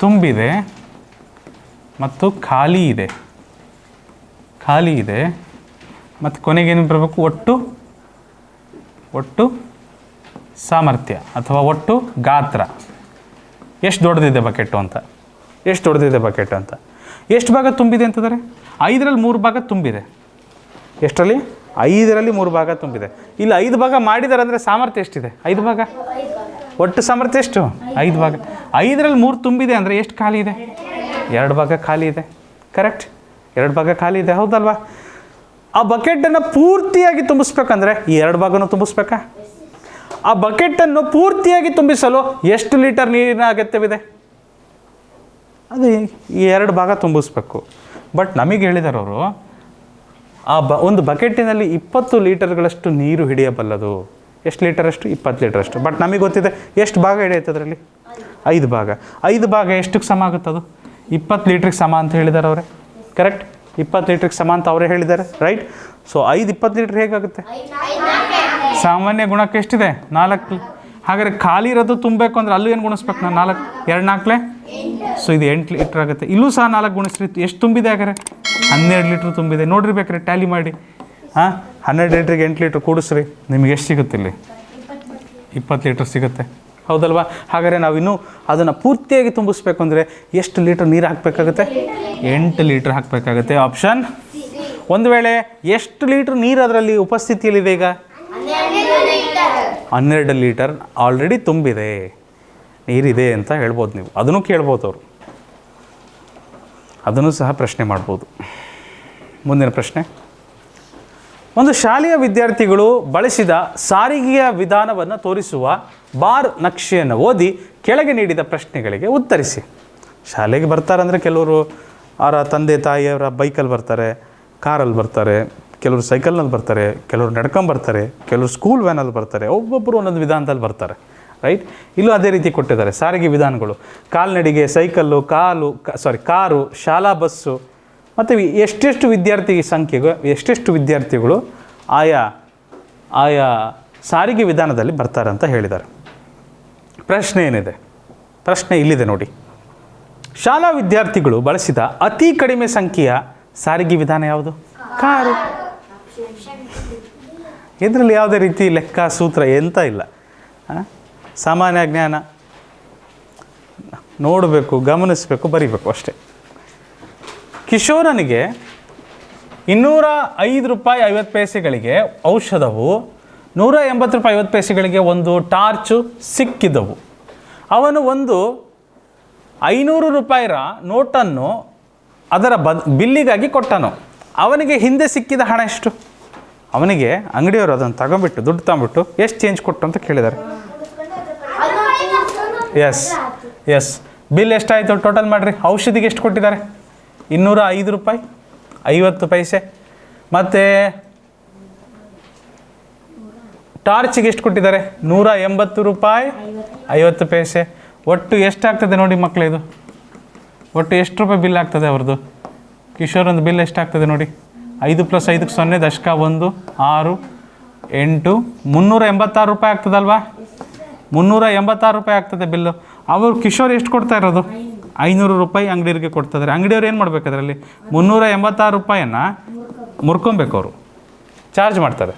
ತುಂಬಿದೆ. ಮತ್ತು ಖಾಲಿ ಇದೆ. ಖಾಲಿ ಇದೆ. ಮತ್ತು ಕೊನೆಗೇನು ಬರಬೇಕು? ಒಟ್ಟು ಒಟ್ಟು ಸಾಮರ್ಥ್ಯ ಅಥವಾ ಒಟ್ಟು ಗಾತ್ರ. ಎಷ್ಟು ದೊಡ್ಡದಿದೆ ಬಕೆಟು ಅಂತ? ಎಷ್ಟು ದೊಡ್ಡದಿದೆ ಬಕೆಟ್ ಅಂತ? ಎಷ್ಟು ಭಾಗ ತುಂಬಿದೆ ಅಂತಂದರೆ? ಐದರಲ್ಲಿ ಮೂರು ಭಾಗ ತುಂಬಿದೆ. ಎಷ್ಟರಲ್ಲಿ? ಐದರಲ್ಲಿ ಮೂರು ಭಾಗ ತುಂಬಿದೆ. ಇಲ್ಲಿ ಐದು ಭಾಗ ಮಾಡಿದ್ದಾರೆ ಅಂದರೆ ಸಾಮರ್ಥ್ಯ ಎಷ್ಟಿದೆ? ಐದು ಭಾಗ? ಒಟ್ಟು ಸಾಮರ್ಥ್ಯ ಎಷ್ಟು? ಐದು ಭಾಗ. ಐದರಲ್ಲಿ ಮೂರು ತುಂಬಿದೆ ಅಂದರೆ ಎಷ್ಟು ಖಾಲಿ ಇದೆ? ಎರಡು ಭಾಗ ಖಾಲಿ ಇದೆ. ಕರೆಕ್ಟ್ ಎರಡು ಭಾಗ ಖಾಲಿ ಇದೆ, ಹೌದಲ್ವಾ? ಆ ಬಕೆಟನ್ನು ಪೂರ್ತಿಯಾಗಿ ತುಂಬಿಸ್ಬೇಕಂದ್ರೆ ಈ ಎರಡು ಭಾಗನೂ ತುಂಬಿಸ್ಬೇಕಾ? ಆ ಬಕೆಟನ್ನು ಪೂರ್ತಿಯಾಗಿ ತುಂಬಿಸಲು ಎಷ್ಟು ಲೀಟರ್ ನೀರಿನ ಅಗತ್ಯವಿದೆ? ಅದು ಈ ಎರಡು ಭಾಗ ತುಂಬಿಸ್ಬೇಕು. ಬಟ್ ನಮಗೆ ಹೇಳಿದಾರವರು, ಆ ಬ ಒಂದು ಬಕೆಟಿನಲ್ಲಿ ಇಪ್ಪತ್ತು ಲೀಟರ್ಗಳಷ್ಟು ನೀರು ಹಿಡಿಯಬಲ್ಲದು. ಎಷ್ಟು ಲೀಟರಷ್ಟು? ಇಪ್ಪತ್ತು ಲೀಟರಷ್ಟು. ಬಟ್ ನಮಗೆ ಗೊತ್ತಿದೆ, ಎಷ್ಟು ಭಾಗ ಹಿಡಿಯುತ್ತೆ ಅದರಲ್ಲಿ? ಐದು ಭಾಗ. ಐದು ಭಾಗ ಎಷ್ಟಕ್ಕೆ ಸಮ ಆಗುತ್ತದು? ಇಪ್ಪತ್ತು ಲೀಟ್ರಿಗೆ ಸಮ ಅಂತ ಹೇಳಿದ್ದಾರೆ ಅವರೇ. ಕರೆಕ್ಟ್ ಇಪ್ಪತ್ತು ಲೀಟ್ರಿಗೆ ಸಮ ಅಂತ ಅವರೇ ಹೇಳಿದ್ದಾರೆ ರೈಟ್ ಸೊ ಐದು ಇಪ್ಪತ್ತು ಲೀಟ್ರ್ ಹೇಗಾಗುತ್ತೆ? ಸಾಮಾನ್ಯ ಗುಣಕ್ಕೆ ಎಷ್ಟಿದೆ? ನಾಲ್ಕು ಹಾಗಾದ್ರೆ ಖಾಲಿ ಇರೋದು ತುಂಬಬೇಕು ಅಂದ್ರೆ ಅಲ್ಲೂ ಏನು ಗುಣಿಸ್ಬೇಕು ನಾನು? ನಾಲ್ಕು ಎರಡು ನಾಲ್ಕಲೆ ಸೊ ಇದು ಎಂಟು ಲೀಟ್ರ್ ಆಗುತ್ತೆ. ಇಲ್ಲೂ ಸಹ ನಾಲ್ಕು ಗುಣಿಸ್ರಿ. ಎಷ್ಟು ತುಂಬಿದೆ ಹಾಗಾದ್ರೆ? ಹನ್ನೆರಡು ಲೀಟ್ರ್ ತುಂಬಿದೆ. ನೋಡ್ರಿ ಬೇಕ್ರೆ ಟ್ಯಾಲಿ ಮಾಡಿ. ಹಾಂ? ಹನ್ನೆರಡು ಲೀಟ್ರಿಗೆ ಎಂಟು ಲೀಟ್ರ್ ಕೂಡಿಸ್ರಿ. ನಿಮಗೆ ಎಷ್ಟು ಸಿಗುತ್ತೆ ಇಲ್ಲಿ? ಇಪ್ಪತ್ತು ಲೀಟ್ರ್ ಸಿಗುತ್ತೆ. ಹೌದಲ್ವಾ? ಹಾಗಾದರೆ ನಾವಿನ್ನೂ ಅದನ್ನು ಪೂರ್ತಿಯಾಗಿ ತುಂಬಿಸ್ಬೇಕು ಅಂದರೆ ಎಷ್ಟು ಲೀಟ್ರ್ ನೀರು ಹಾಕಬೇಕಾಗುತ್ತೆ? ಎಂಟು ಲೀಟ್ರ್ ಹಾಕಬೇಕಾಗುತ್ತೆ. ಆಪ್ಷನ್ ಒಂದು ವೇಳೆ ಎಷ್ಟು ಲೀಟ್ರ್ ನೀರು ಅದರಲ್ಲಿ ಉಪಸ್ಥಿತಿಯಲ್ಲಿದೆ ಈಗ? ಹನ್ನೆರಡು ಲೀಟರ್ ಆಲ್ರೆಡಿ ತುಂಬಿದೆ. ನೀರಿದೆ ಅಂತ ಹೇಳ್ಬೋದು ನೀವು. ಅದನ್ನು ಕೇಳ್ಬೋದು ಅವರು. ಅದನ್ನು ಸಹ ಪ್ರಶ್ನೆ ಮಾಡ್ಬೋದು. ಮುಂದಿನ ಪ್ರಶ್ನೆ. ಒಂದು ಶಾಲೆಯ ವಿದ್ಯಾರ್ಥಿಗಳು ಬಳಸಿದ ಸಾರಿಗೆಯ ವಿಧಾನವನ್ನು ತೋರಿಸುವ ಬಾರ್ ನಕ್ಷೆಯನ್ನು ಓದಿ ಕೆಳಗೆ ನೀಡಿದ ಪ್ರಶ್ನೆಗಳಿಗೆ ಉತ್ತರಿಸಿ. ಶಾಲೆಗೆ ಬರ್ತಾರಂದರೆ ಕೆಲವರು ಅವರ ತಂದೆ ತಾಯಿಯವರ ಬೈಕಲ್ಲಿ ಬರ್ತಾರೆ, ಕಾರಲ್ಲಿ ಬರ್ತಾರೆ, ಕೆಲವರು ಸೈಕಲ್ನಲ್ಲಿ ಬರ್ತಾರೆ, ಕೆಲವರು ನಡ್ಕೊಂಬರ್ತಾರೆ ಕೆಲವರು ಸ್ಕೂಲ್ ವ್ಯಾನಲ್ಲಿ ಬರ್ತಾರೆ, ಒಬ್ಬೊಬ್ಬರು ಒಂದೊಂದು ವಿಧಾನದಲ್ಲಿ ಬರ್ತಾರೆ ರೈಟ್ ಇಲ್ಲೂ ಅದೇ ರೀತಿ ಕೊಟ್ಟಿದ್ದಾರೆ ಸಾರಿಗೆ ವಿಧಾನಗಳು. ಕಾಲ್ನಡಿಗೆ, ಸೈಕಲ್ಲು, ಕಾಲು ಸಾರಿ ಕಾರು, ಶಾಲಾ ಬಸ್ಸು ಮತ್ತು ಎಷ್ಟೆಷ್ಟು ವಿದ್ಯಾರ್ಥಿ ಸಂಖ್ಯೆಗೆ ಎಷ್ಟೆಷ್ಟು ವಿದ್ಯಾರ್ಥಿಗಳು ಆಯಾ ಆಯಾ ಸಾರಿಗೆ ವಿಧಾನದಲ್ಲಿ ಬರ್ತಾರೆ ಅಂತ ಹೇಳಿದ್ದಾರೆ. ಪ್ರಶ್ನೆ ಏನಿದೆ? ಪ್ರಶ್ನೆ ಇಲ್ಲಿದೆ ನೋಡಿ. ಶಾಲಾ ವಿದ್ಯಾರ್ಥಿಗಳು ಬಳಸಿದ ಅತಿ ಕಡಿಮೆ ಸಂಖ್ಯೆಯ ಸಾರಿಗೆ ವಿಧಾನ ಯಾವುದು? ಕಾರು. ಇದರಲ್ಲಿ ಯಾವುದೇ ರೀತಿ ಲೆಕ್ಕ, ಸೂತ್ರ ಎಂತ ಇಲ್ಲ. ಸಾಮಾನ್ಯ ಜ್ಞಾನ. ನೋಡಬೇಕು, ಗಮನಿಸಬೇಕು, ಬರಿಬೇಕು ಅಷ್ಟೇ. ಕಿಶೋರನಿಗೆ ಇನ್ನೂರ ಐದು ರೂಪಾಯಿ ಐವತ್ತು ಪೈಸೆಗಳಿಗೆ ಔಷಧವು, ನೂರ ಎಂಬತ್ತು ರೂಪಾಯಿ ಐವತ್ತು ಪೈಸೆಗಳಿಗೆ ಒಂದು ಟಾರ್ಚು ಸಿಕ್ಕಿದವು. ಅವನು ಒಂದು ಐನೂರು ರೂಪಾಯಿರ ನೋಟನ್ನು ಅದರ ಬದ್, ಬಿಲ್ಲಿಗಾಗಿ ಕೊಟ್ಟನು. ಅವನಿಗೆ ಹಿಂದೆ ಸಿಕ್ಕಿದ ಹಣ ಎಷ್ಟು? ಅವನಿಗೆ ಅಂಗಡಿಯವರು ಅದನ್ನು ತಗೊಂಬಿಟ್ಟು ದುಡ್ಡು ತಗೊಂಬಿಟ್ಟು ಎಷ್ಟು ಚೇಂಜ್ ಕೊಟ್ಟು ಅಂತ ಕೇಳಿದ್ದಾರೆ. ಎಸ್ ಎಸ್ ಬಿಲ್ ಎಷ್ಟಾಯಿತು? ಟೋಟಲ್ ಮಾಡಿರಿ. ಔಷಧಿಗೆ ಎಷ್ಟು ಕೊಟ್ಟಿದ್ದಾರೆ? ಇನ್ನೂರ ಐದು ರೂಪಾಯಿ, ಐವತ್ತು ಪೈಸೆ. ಮತ್ತು ಟಾರ್ಚಿಗೆ ಎಷ್ಟು ಕೊಟ್ಟಿದ್ದಾರೆ? ನೂರ ಎಂಬತ್ತು ರೂಪಾಯಿ, ಐವತ್ತು ಪೈಸೆ. ಒಟ್ಟು ಎಷ್ಟಾಗ್ತದೆ ನೋಡಿ ಮಕ್ಕಳು ಇದು? ಒಟ್ಟು ಎಷ್ಟು ರೂಪಾಯಿ ಬಿಲ್ ಆಗ್ತದೆ ಅವ್ರದ್ದು? ಕಿಶೋರೊಂದು ಬಿಲ್ ಎಷ್ಟಾಗ್ತದೆ ನೋಡಿ? ಐದು ಪ್ಲಸ್ ಐದಕ್ಕೆ ಸೊನ್ನೆ, ದಶಕ ಒಂದು, ಆರು, ಎಂಟು ಮುನ್ನೂರ ಎಂಬತ್ತಾರು ರೂಪಾಯಿ ಆಗ್ತದಲ್ವಾ? ಮುನ್ನೂರ ಎಂಬತ್ತಾರು ರೂಪಾಯಿ ಆಗ್ತದೆ ಬಿಲ್ಲು ಅವರು ಕಿಶೋರ್ ಎಷ್ಟು ಕೊಡ್ತಾ ಇರೋದು? ಐನೂರು ರೂಪಾಯಿ ಅಂಗಡಿಯವ್ರಿಗೆ ಕೊಡ್ತಿದ್ದಾರೆ ಅಂಗಡಿಯವ್ರು ಏನು ಮಾಡ್ಬೇಕು ಅದರಲ್ಲಿ? ಮುನ್ನೂರ ಎಂಬತ್ತಾರು ರೂಪಾಯಿಯನ್ನು ಮುರ್ಕೊಬೇಕು ಅವರು. ಚಾರ್ಜ್ ಮಾಡ್ತಾರೆ.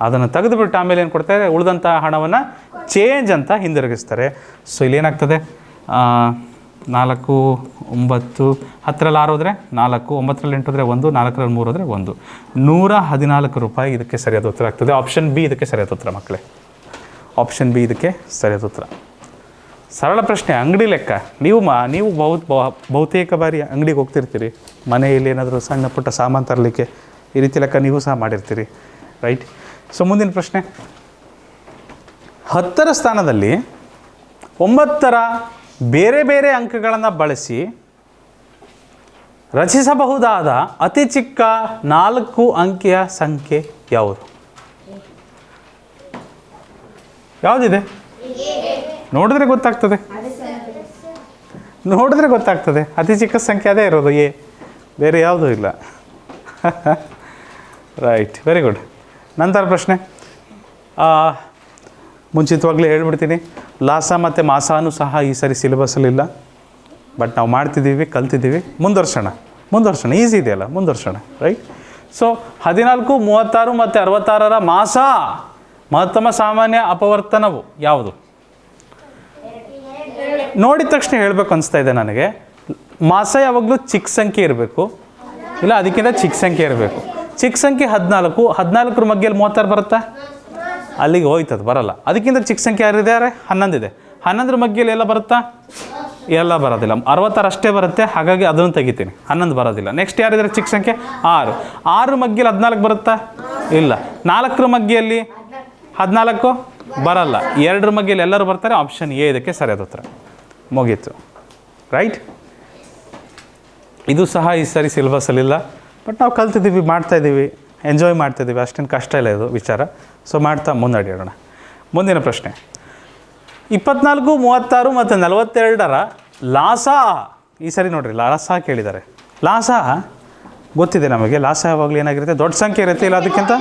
ಅದನ್ನು ತೆಗೆದುಬಿಟ್ಟು ಆಮೇಲೆ ಏನು ಕೊಡ್ತಾರೆ? ಉಳಿದಂಥ ಹಣವನ್ನು ಚೇಂಜ್ ಅಂತ ಹಿಂದಿರುಗಿಸ್ತಾರೆ. ಸೊ ಇಲ್ಲೇನಾಗ್ತದೆ ನಾಲ್ಕು, ಒಂಬತ್ತು, ಹತ್ತರಲ್ಲಿ ಆರು ಹೋದರೆ ನಾಲ್ಕು, ಒಂಬತ್ತರಲ್ಲಿ ಎಂಟು ಹೋದರೆ ಒಂದು, ನಾಲ್ಕರಲ್ಲಿ ಮೂರು ಹೋದರೆ ಒಂದು. ನೂರ ಹದಿನಾಲ್ಕು ರೂಪಾಯಿ ಇದಕ್ಕೆ ಸರಿಯಾದ ಉತ್ತರ ಆಗ್ತದೆ. ಆಪ್ಷನ್ ಬಿ ಇದಕ್ಕೆ ಸರಿಯಾದ ಉತ್ತರ, ಮಕ್ಕಳೇ. ಆಪ್ಷನ್ ಬಿ ಇದಕ್ಕೆ ಸರಿಯಾದ ಉತ್ತರ. ಸರಳ ಪ್ರಶ್ನೆ, ಅಂಗಡಿ ಲೆಕ್ಕ. ನೀವು ಮಾ, ನೀವು ಬಹು, ಬಹು- ಬಹುತೇಕ ಬಾರಿ ಅಂಗಡಿಗೆ ಹೋಗ್ತಿರ್ತೀರಿ. ಮನೆಯಲ್ಲಿ ಏನಾದರೂ ಸಣ್ಣ ಪುಟ್ಟ ಸಾಮಾನು ತರಲಿಕ್ಕೆ ಈ ರೀತಿ ಲೆಕ್ಕ ನೀವು ಸಹ ಮಾಡಿರ್ತೀರಿ. ರೈಟ್ ಸೊ ಮುಂದಿನ ಪ್ರಶ್ನೆ. ಹತ್ತರ ಸ್ಥಾನದಲ್ಲಿ ಒಂಬತ್ತರ ಬೇರೆ ಬೇರೆ ಅಂಕಗಳನ್ನು ಬಳಸಿ ರಚಿಸಬಹುದಾದ ಅತಿ ಚಿಕ್ಕ ನಾಲ್ಕು ಅಂಕಿಯ ಸಂಖ್ಯೆ ಯಾವುದು? ಯಾವುದಿದೆ? ನೋಡಿದ್ರೆ ಗೊತ್ತಾಗ್ತದೆ. ನೋಡಿದ್ರೆ ಗೊತ್ತಾಗ್ತದೆ. ಅತಿ ಚಿಕ್ಕ ಸಂಖ್ಯೆ ಅದೇ ಇರೋದು, ಎ. ಬೇರೆ ಯಾವುದೂ ಇಲ್ಲ. ರೈಟ್ ವೆರಿ ಗುಡ್ ನಂತರ ಪ್ರಶ್ನೆ. ಮುಂಚಿತವಾಗಲೇ ಹೇಳ್ಬಿಡ್ತೀನಿ. ಲಾಸ ಮತ್ತು ಮಾಸಾನು ಸಹ ಈ ಸರಿ ಸಿಲೆಬಸ್ಸಲ್ಲಿಲ್ಲ ಬಟ್ ನಾವು ಮಾಡ್ತಿದ್ದೀವಿ, ಕಲ್ತಿದ್ದೀವಿ. ಮುಂದುವರ್ಸೋಣ ಮುಂದುವರ್ಸೋಣ ಈಸಿ ಇದೆಯಲ್ಲ ಮುಂದುವರ್ಸೋಣ ರೈಟ್ ಸೊ ಹದಿನಾಲ್ಕು, ಮೂವತ್ತಾರು ಮತ್ತು ಅರವತ್ತಾರರ ಮಾಸ. ಮಹತ್ತಮ ಸಾಮಾನ್ಯ ಅಪವರ್ತನವು ಯಾವುದು? ನೋಡಿದ ತಕ್ಷಣ ಹೇಳಬೇಕು ಅನಿಸ್ತಾ ಇದೆ ನನಗೆ. ಮಾಸ ಯಾವಾಗಲೂ ಚಿಕ್ಕ ಸಂಖ್ಯೆ ಇರಬೇಕು. ಇಲ್ಲ, ಅದಕ್ಕಿಂತ ಚಿಕ್ಕ ಸಂಖ್ಯೆ ಇರಬೇಕು. ಚಿಕ್ಕ ಸಂಖ್ಯೆ ಹದಿನಾಲ್ಕು, ಹದಿನಾಲ್ಕರ ಮಗ್ಗೆಯಲ್ಲಿ ಮೂವತ್ತಾರು ಬರುತ್ತಾ? ಅಲ್ಲಿಗೆ ಹೋಯ್ತದ, ಬರಲ್ಲ. ಅದಕ್ಕಿಂತ ಚಿಕ್ಕ ಸಂಖ್ಯೆ ಯಾರಿದ್ದಾರೆ ಹನ್ನೊಂದಿದೆ. ಹನ್ನೊಂದರ ಮಗ್ಗೆಯಲ್ಲಿ ಎಲ್ಲ ಬರುತ್ತಾ? ಎಲ್ಲ ಬರೋದಿಲ್ಲ. ಅರವತ್ತಾರು ಅಷ್ಟೇ ಬರುತ್ತೆ. ಹಾಗಾಗಿ ಅದನ್ನು ತೆಗಿತೀನಿ. ಹನ್ನೊಂದು ಬರೋದಿಲ್ಲ. ನೆಕ್ಸ್ಟ್ ಯಾರಿದ್ದಾರೆ ಚಿಕ್ಕ ಸಂಖ್ಯೆ? ಆರು. ಆರು ಮಗ್ಗಿಯಲ್ಲಿ ಹದಿನಾಲ್ಕು ಬರುತ್ತಾ? ಇಲ್ಲ. ನಾಲ್ಕರ ಮಗ್ಗಿಯಲ್ಲಿ ಹದಿನಾಲ್ಕು? ಬರಲ್ಲ. ಎರಡರ ಮಗ್ಗಿಯಲ್ಲಿ ಎಲ್ಲರೂ ಬರ್ತಾರೆ. ಆಪ್ಷನ್ ಎ ಇದಕ್ಕೆ ಸರಿಯಾದ ಉತ್ತರ. ಮುಗೀತು. ರೈಟ್ ಇದು ಸಹ ಈ ಸರಿ ಸಿಲೆಬಸ್ಸಲ್ಲಿಲ್ಲ ಬಟ್ ನಾವು ಕಲ್ತಿದ್ದೀವಿ ಮಾಡ್ತಾಯಿದ್ದೀವಿ ಎಂಜಾಯ್ ಮಾಡ್ತಾಯಿದ್ದೀವಿ ಅಷ್ಟೇನು ಕಷ್ಟ ಇಲ್ಲ ಇದು ವಿಚಾರ. ಸೊ ಮಾಡ್ತಾ ಮುನ್ನಡೆಯೋಣ ಮುಂದಿನ ಪ್ರಶ್ನೆ. ಇಪ್ಪತ್ನಾಲ್ಕು, ಮೂವತ್ತಾರು ಮತ್ತು ನಲವತ್ತೆರಡರ ಲಾಸಾ? ಈ ಸರಿ ನೋಡಿರಿ, ಲಾಸಾ ಕೇಳಿದ್ದಾರೆ. ಲಾಸಾ? ಗೊತ್ತಿದೆ ನಮಗೆ. ಲಾಸ ಯಾವಾಗಲೂ ಏನಾಗಿರುತ್ತೆ? ದೊಡ್ಡ ಸಂಖ್ಯೆ ಇರುತ್ತೆ ಇಲ್ಲ ಅದಕ್ಕಿಂತ?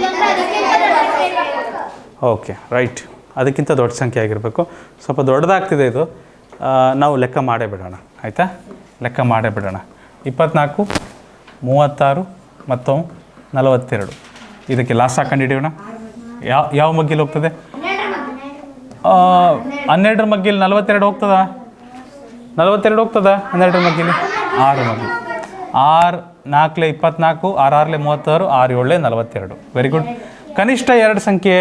ಓಕೆ ರೈಟ್ ಅದಕ್ಕಿಂತ ದೊಡ್ಡ ಸಂಖ್ಯೆ ಆಗಿರಬೇಕು. ಸ್ವಲ್ಪ ದೊಡ್ಡದಾಗ್ತಿದೆ ಇದು. ನಾವು ಲೆಕ್ಕ ಮಾಡೇ ಬಿಡೋಣ. ಆಯಿತಾ? ಲೆಕ್ಕ ಮಾಡೇ ಬಿಡೋಣ. ಇಪ್ಪತ್ನಾಲ್ಕು, ಮೂವತ್ತಾರು ಮತ್ತು ನಲವತ್ತೆರಡು. ಇದಕ್ಕೆ ಲಾಸ್ ಹಾಕೊಂಡು ಹಿಡಿಯೋಣ. ಯಾವ ಯಾವ ಮಗ್ಗಿಲ್ ಹೋಗ್ತದೆ? ಹನ್ನೆರಡರ ಮಗ್ಗಿಲ್ ನಲವತ್ತೆರಡು ಹೋಗ್ತದ? ನಲವತ್ತೆರಡು ಹೋಗ್ತದ ಹನ್ನೆರಡರ ಮಗ್ಗಿಲಿ? ಆರು ಮಗ್ಗಿ ಆರು, ನಾಲ್ಕಲೆ ಇಪ್ಪತ್ನಾಲ್ಕು, ಆರು, ಆರಲೆ ಮೂವತ್ತಾರು, ಆರು, ಏಳಲೆ ನಲವತ್ತೆರಡು. ವೆರಿ ಗುಡ್ ಕನಿಷ್ಠ ಎರಡು ಸಂಖ್ಯೆ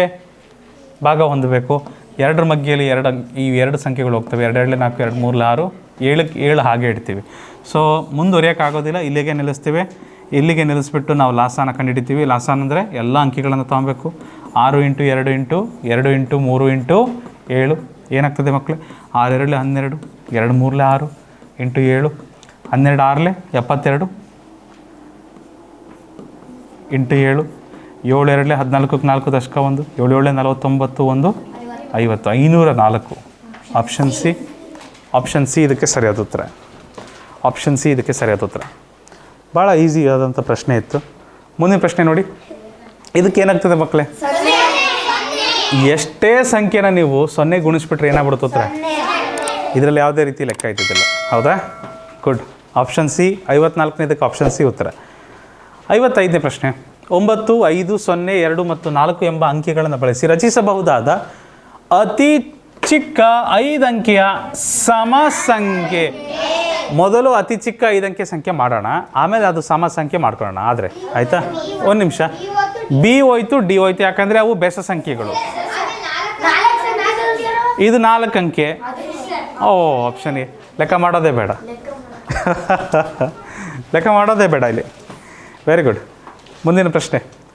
ಭಾಗ ಹೊಂದಬೇಕು. ಎರಡರ ಮಗ್ಗಿಯಲ್ಲಿ ಎರಡು ಈ ಎರಡು ಸಂಖ್ಯೆಗಳು ಹೋಗ್ತವೆ. ಎರಡು ಎರಡಲೆ ನಾಲ್ಕು, ಎರಡು, ಮೂರು, ಆರು ಏಳಕ್ಕೆ ಏಳು ಹಾಗೆ ಇಡ್ತೀವಿ. ಸೊ ಮುಂದುವರಿಯೋಕ್ಕಾಗೋದಿಲ್ಲ. ಇಲ್ಲಿಗೆ ನಿಲ್ಲಿಸ್ತೀವಿ. ಇಲ್ಲಿಗೆ ನಿಲ್ಲಿಸ್ಬಿಟ್ಟು ನಾವು ಲಾಸಾನ ಕಂಡುಹಿಡಿತೀವಿ. ಲಾಸಾನ ಅಂದರೆ ಎಲ್ಲ ಅಂಕಿಗಳನ್ನು ತೊಗೊಬೇಕು. ಆರು ಇಂಟು ಎರಡು ಇಂಟು ಎರಡು ಇಂಟು, ಮೂರು ಇಂಟು, ಏಳು. ಏನಾಗ್ತದೆ ಮಕ್ಕಳು ಆರು, ಎರಡು, ಹನ್ನೆರಡು, ಎರಡು, ಮೂರಲೆ ಆರು, ಇಂಟು ಏಳು, ಹನ್ನೆರಡು, ಆರಲೆ, ಎಪ್ಪತ್ತೆರಡು, ಇಂಟು ಏಳು ಏಳು, ಎರಡಲೆ ಹದಿನಾಲ್ಕು ನಾಲ್ಕು ದಶಕ ಒಂದು, ಏಳು ಏಳೆ ನಲವತ್ತೊಂಬತ್ತು ಒಂದು ಐವತ್ತು ಐನೂರ ನಾಲ್ಕು. ಆಪ್ಷನ್ ಸಿ ಆಪ್ಷನ್ ಸಿ ಇದಕ್ಕೆ ಸರಿಯಾದ ಉತ್ತರ. ಆಪ್ಷನ್ ಸಿ ಇದಕ್ಕೆ ಸರಿಯಾದ ಉತ್ತರ. ಭಾಳ ಈಸಿ ಆದಂಥ ಪ್ರಶ್ನೆ ಇತ್ತು. ಮುಂದಿನ ಪ್ರಶ್ನೆ ನೋಡಿ. ಇದಕ್ಕೆ ಏನಾಗ್ತದೆ ಮಕ್ಕಳೇ? ಎಷ್ಟೇ ಸಂಖ್ಯೆನ ನೀವು ಸೊನ್ನೆ ಗುಣಿಸ್ಬಿಟ್ರೆ ಏನಾಗ್ಬಿಡುತ್ತೆ ಉತ್ತರ? ಇದರಲ್ಲಿ ಯಾವುದೇ ರೀತಿ ಲೆಕ್ಕ ಆಯ್ತಿದ್ದಿಲ್ಲ ಹೌದಾ? ಗುಡ್ ಆಪ್ಷನ್ ಸಿ ಐವತ್ನಾಲ್ಕನೇದಕ್ಕೆ ಆಪ್ಷನ್ ಸಿ ಉತ್ತರ. ಐವತ್ತೈದನೇ ಪ್ರಶ್ನೆ. ಒಂಬತ್ತು ಐದು ಸೊನ್ನೆ ಎರಡು ಮತ್ತು ನಾಲ್ಕು ಎಂಬ ಅಂಕಿಗಳನ್ನು ಬಳಸಿ ರಚಿಸಬಹುದಾದ ಅತಿ ಚಿಕ್ಕ ಐದು ಸಮಸಂಖ್ಯೆ. ಸಮ ಸಂಖ್ಯೆ ಮೊದಲು ಅತಿ ಚಿಕ್ಕ ಐದು ಅಂಕೆ ಸಂಖ್ಯೆ ಮಾಡೋಣ, ಆಮೇಲೆ ಅದು ಸಮ ಸಂಖ್ಯೆ ಮಾಡ್ಕೊಳ್ಳೋಣ. ಆದರೆ, ಆಯಿತಾ? ಒಂದು ನಿಮಿಷ. ಬಿ ಹೋಯ್ತು, ಡಿ ಹೋಯ್ತು, ಯಾಕಂದರೆ ಅವು ಬೆಸ ಸಂಖ್ಯೆಗಳು. ಇದು ನಾಲ್ಕು ಅಂಕೆ. Oh option A. ಲೆಕ್ಕ ಮಾಡೋದೇ ಬೇಡ. ಲೆಕ್ಕ ಮಾಡೋದೇ ಬೇಡ ಇಲ್ಲಿ. ವೆರಿ ಗುಡ್ ಮುಂದಿನ ಪ್ರಶ್ನೆ.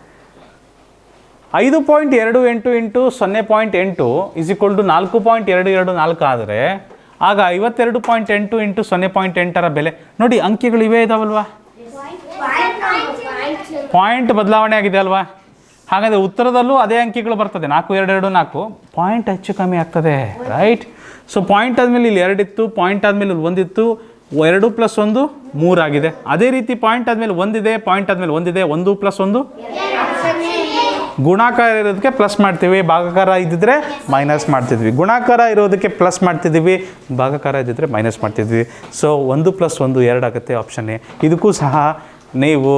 ಐದು ಪಾಯಿಂಟ್ ಎರಡು ಎಂಟು ಇಂಟು ಸೊನ್ನೆ ಪಾಯಿಂಟ್ ಎಂಟು ಇಸ್ ಈಕ್ವಲ್ ಟು ನಾಲ್ಕು ಪಾಯಿಂಟ್ ಎರಡು ಎರಡು ನಾಲ್ಕು ಆದರೆ, ಆಗ ಐವತ್ತೆರಡು ಪಾಯಿಂಟ್ ಎಂಟು ಇಂಟು ಸೊನ್ನೆ ಪಾಯಿಂಟ್ ಎಂಟರ ಬೆಲೆ. ನೋಡಿ, ಅಂಕಿಗಳು ಇವೇ ಇದಾವಲ್ವಾ? ಪಾಯಿಂಟ್ ಬದಲಾವಣೆ ಆಗಿದೆ ಅಲ್ವಾ? ಹಾಗಾದರೆ ಉತ್ತರದಲ್ಲೂ ಅದೇ ಅಂಕಿಗಳು ಬರ್ತದೆ. ನಾಲ್ಕು, ಎರಡು ಎರಡು, ನಾಲ್ಕು. ಪಾಯಿಂಟ್ ಹೆಚ್ಚು ಕಮ್ಮಿ ಆಗ್ತದೆ ರೈಟ್ ಸೊ ಪಾಯಿಂಟ್ ಆದಮೇಲೆ ಇಲ್ಲಿ ಎರಡಿತ್ತು ಪಾಯಿಂಟ್ ಆದಮೇಲೆ ಇಲ್ಲಿ ಒಂದಿತ್ತು, ಎರಡು ಪ್ಲಸ್ ಒಂದು ಮೂರಾಗಿದೆ. ಅದೇ ರೀತಿ ಪಾಯಿಂಟ್ ಆದಮೇಲೆ ಒಂದಿದೆ ಪಾಯಿಂಟ್ ಆದಮೇಲೆ ಒಂದಿದೆ, ಒಂದು ಪ್ಲಸ್ ಒಂದು ಗುಣಾಕಾರ ಇರೋದಕ್ಕೆ ಪ್ಲಸ್ ಮಾಡ್ತೀವಿ, ಭಾಗಕಾರ ಇದ್ದಿದ್ರೆ ಮೈನಸ್ ಮಾಡ್ತಿದ್ವಿ. ಗುಣಾಕಾರ ಇರೋದಕ್ಕೆ ಪ್ಲಸ್ ಮಾಡ್ತಿದ್ದೀವಿ, ಭಾಗಕಾರ ಇದ್ದಿದ್ರೆ ಮೈನಸ್ ಮಾಡ್ತಿದ್ವಿ. ಸೊ ಒಂದು ಪ್ಲಸ್ ಒಂದು ಎರಡು ಆಗುತ್ತೆ ಆಪ್ಷನ್ ಇದಕ್ಕೂ ಸಹ ನೀವು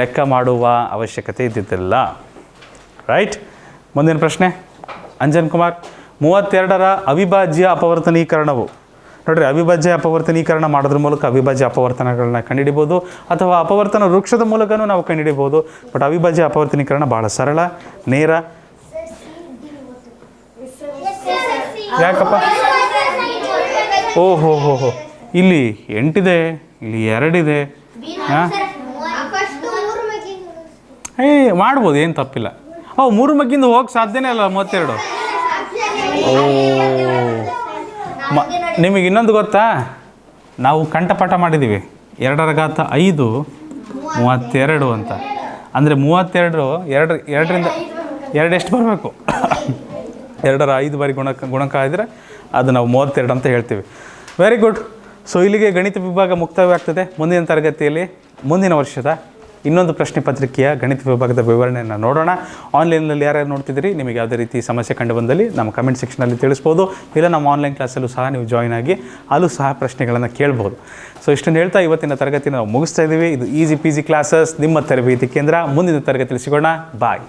ಲೆಕ್ಕ ಮಾಡುವ ಅವಶ್ಯಕತೆ ಇದ್ದಿದ್ದಿಲ್ಲ. ರೈಟ್ ಮುಂದಿನ ಪ್ರಶ್ನೆ, ಅಂಜನ್ ಕುಮಾರ್. ಮೂವತ್ತೆರಡರ ಅವಿಭಾಜ್ಯ ಅಪವರ್ತನೀಕರಣವು. ನೋಡ್ರಿ, ಅವಿಭಾಜ್ಯ ಅಪವರ್ತನೀಕರಣ ಮಾಡೋದ್ರ ಮೂಲಕ ಅವಿಭಾಜ್ಯ ಅಪವರ್ತನಗಳನ್ನ ಕಂಡುಹಿಡಿಬೋದು ಅಥವಾ ಅಪವರ್ತನ ವೃಕ್ಷದ ಮೂಲಕನೂ ನಾವು ಕಂಡುಹಿಡಿಬೋದು ಬಟ್ ಅವಿಭಾಜ್ಯ ಅಪವರ್ತನೀಕರಣ ಭಾಳ ಸರಳ, ನೇರ. ಯಾಕಪ್ಪ? ಓಹೋ ಹೋ ಹೋ ಇಲ್ಲಿ ಎಂಟಿದೆ, ಇಲ್ಲಿ ಎರಡಿದೆ. ಹಾಂ? ಏ, ಮಾಡ್ಬೋದು, ಏನು ತಪ್ಪಿಲ್ಲ. ಓ ಮೂರು ಮಗ್ಗಿಂದ ಹೋಗಕ್ಕೆ ಸಾಧ್ಯನೇ ಅಲ್ಲ ಮೂವತ್ತೆರಡು. ಓ. ನಿಮಗೆ ಇನ್ನೊಂದು ಗೊತ್ತಾ? ನಾವು ಕಂಠಪಾಠ ಮಾಡಿದ್ದೀವಿ. ಎರಡರ ಘಾತ ಐದು, ಮೂವತ್ತೆರಡು ಅಂತ. ಅಂದರೆ ಮೂವತ್ತೆರಡು, ಎರಡು, ಎರಡರಿಂದ ಎರಡು ಎಷ್ಟು ಬರಬೇಕು? ಎರಡರ ಐದು ಬಾರಿ ಗುಣಕ ಗುಣಕ ಆದರೆ ಅದು ನಾವು ಮೂವತ್ತೆರಡು ಅಂತ ಹೇಳ್ತೀವಿ. ವೆರಿ ಗುಡ್ ಸೊ ಇಲ್ಲಿಗೆ ಗಣಿತ ವಿಭಾಗ ಮುಕ್ತಾಯವಾಗ್ತದೆ. ಮುಂದಿನ ತರಗತಿಯಲ್ಲಿ, ಮುಂದಿನ ವರ್ಷದ ಇನ್ನೊಂದು ಪ್ರಶ್ನೆ ಪತ್ರಿಕೆಯ ಗಣಿತ ವಿಭಾಗದ ವಿವರಣೆಯನ್ನು ನೋಡೋಣ. ಆನ್ಲೈನಲ್ಲಿ ಯಾರ್ಯಾರು ನೋಡ್ತಿದ್ದೀರಿ? ನಿಮಗೆ ಯಾವುದೇ ರೀತಿ ಸಮಸ್ಯೆ ಕಂಡು ಬಂದಲ್ಲಿ ನಮ್ಮ ಕಮೆಂಟ್ ಸೆಕ್ಷನಲ್ಲಿ ತಿಳಿಸ್ಬೋದು. ಇಲ್ಲ, ನಮ್ಮ ಆನ್ಲೈನ್ ಕ್ಲಾಸಲ್ಲೂ ಸಹ ನೀವು ಜಾಯ್ನ್ ಆಗಿ ಅಲ್ಲೂ ಸಹ ಪ್ರಶ್ನೆಗಳನ್ನು ಕೇಳ್ಬೋದು. ಸೊ ಇಷ್ಟನ್ನು ಹೇಳ್ತಾ ಇವತ್ತಿನ ತರಗತಿ ನಾವು ಮುಗಿಸ್ತಾ ಇದ್ದೀವಿ. ಇದು ಈಸಿ ಪಿ ಜಿ ಕ್ಲಾಸಸ್. ನಿಮ್ಮ ತರಬೇತಿ ಕೇಂದ್ರ. ಮುಂದಿನ ತರಗತಿ ಸಿಗೋಣ. ಬಾಯ್.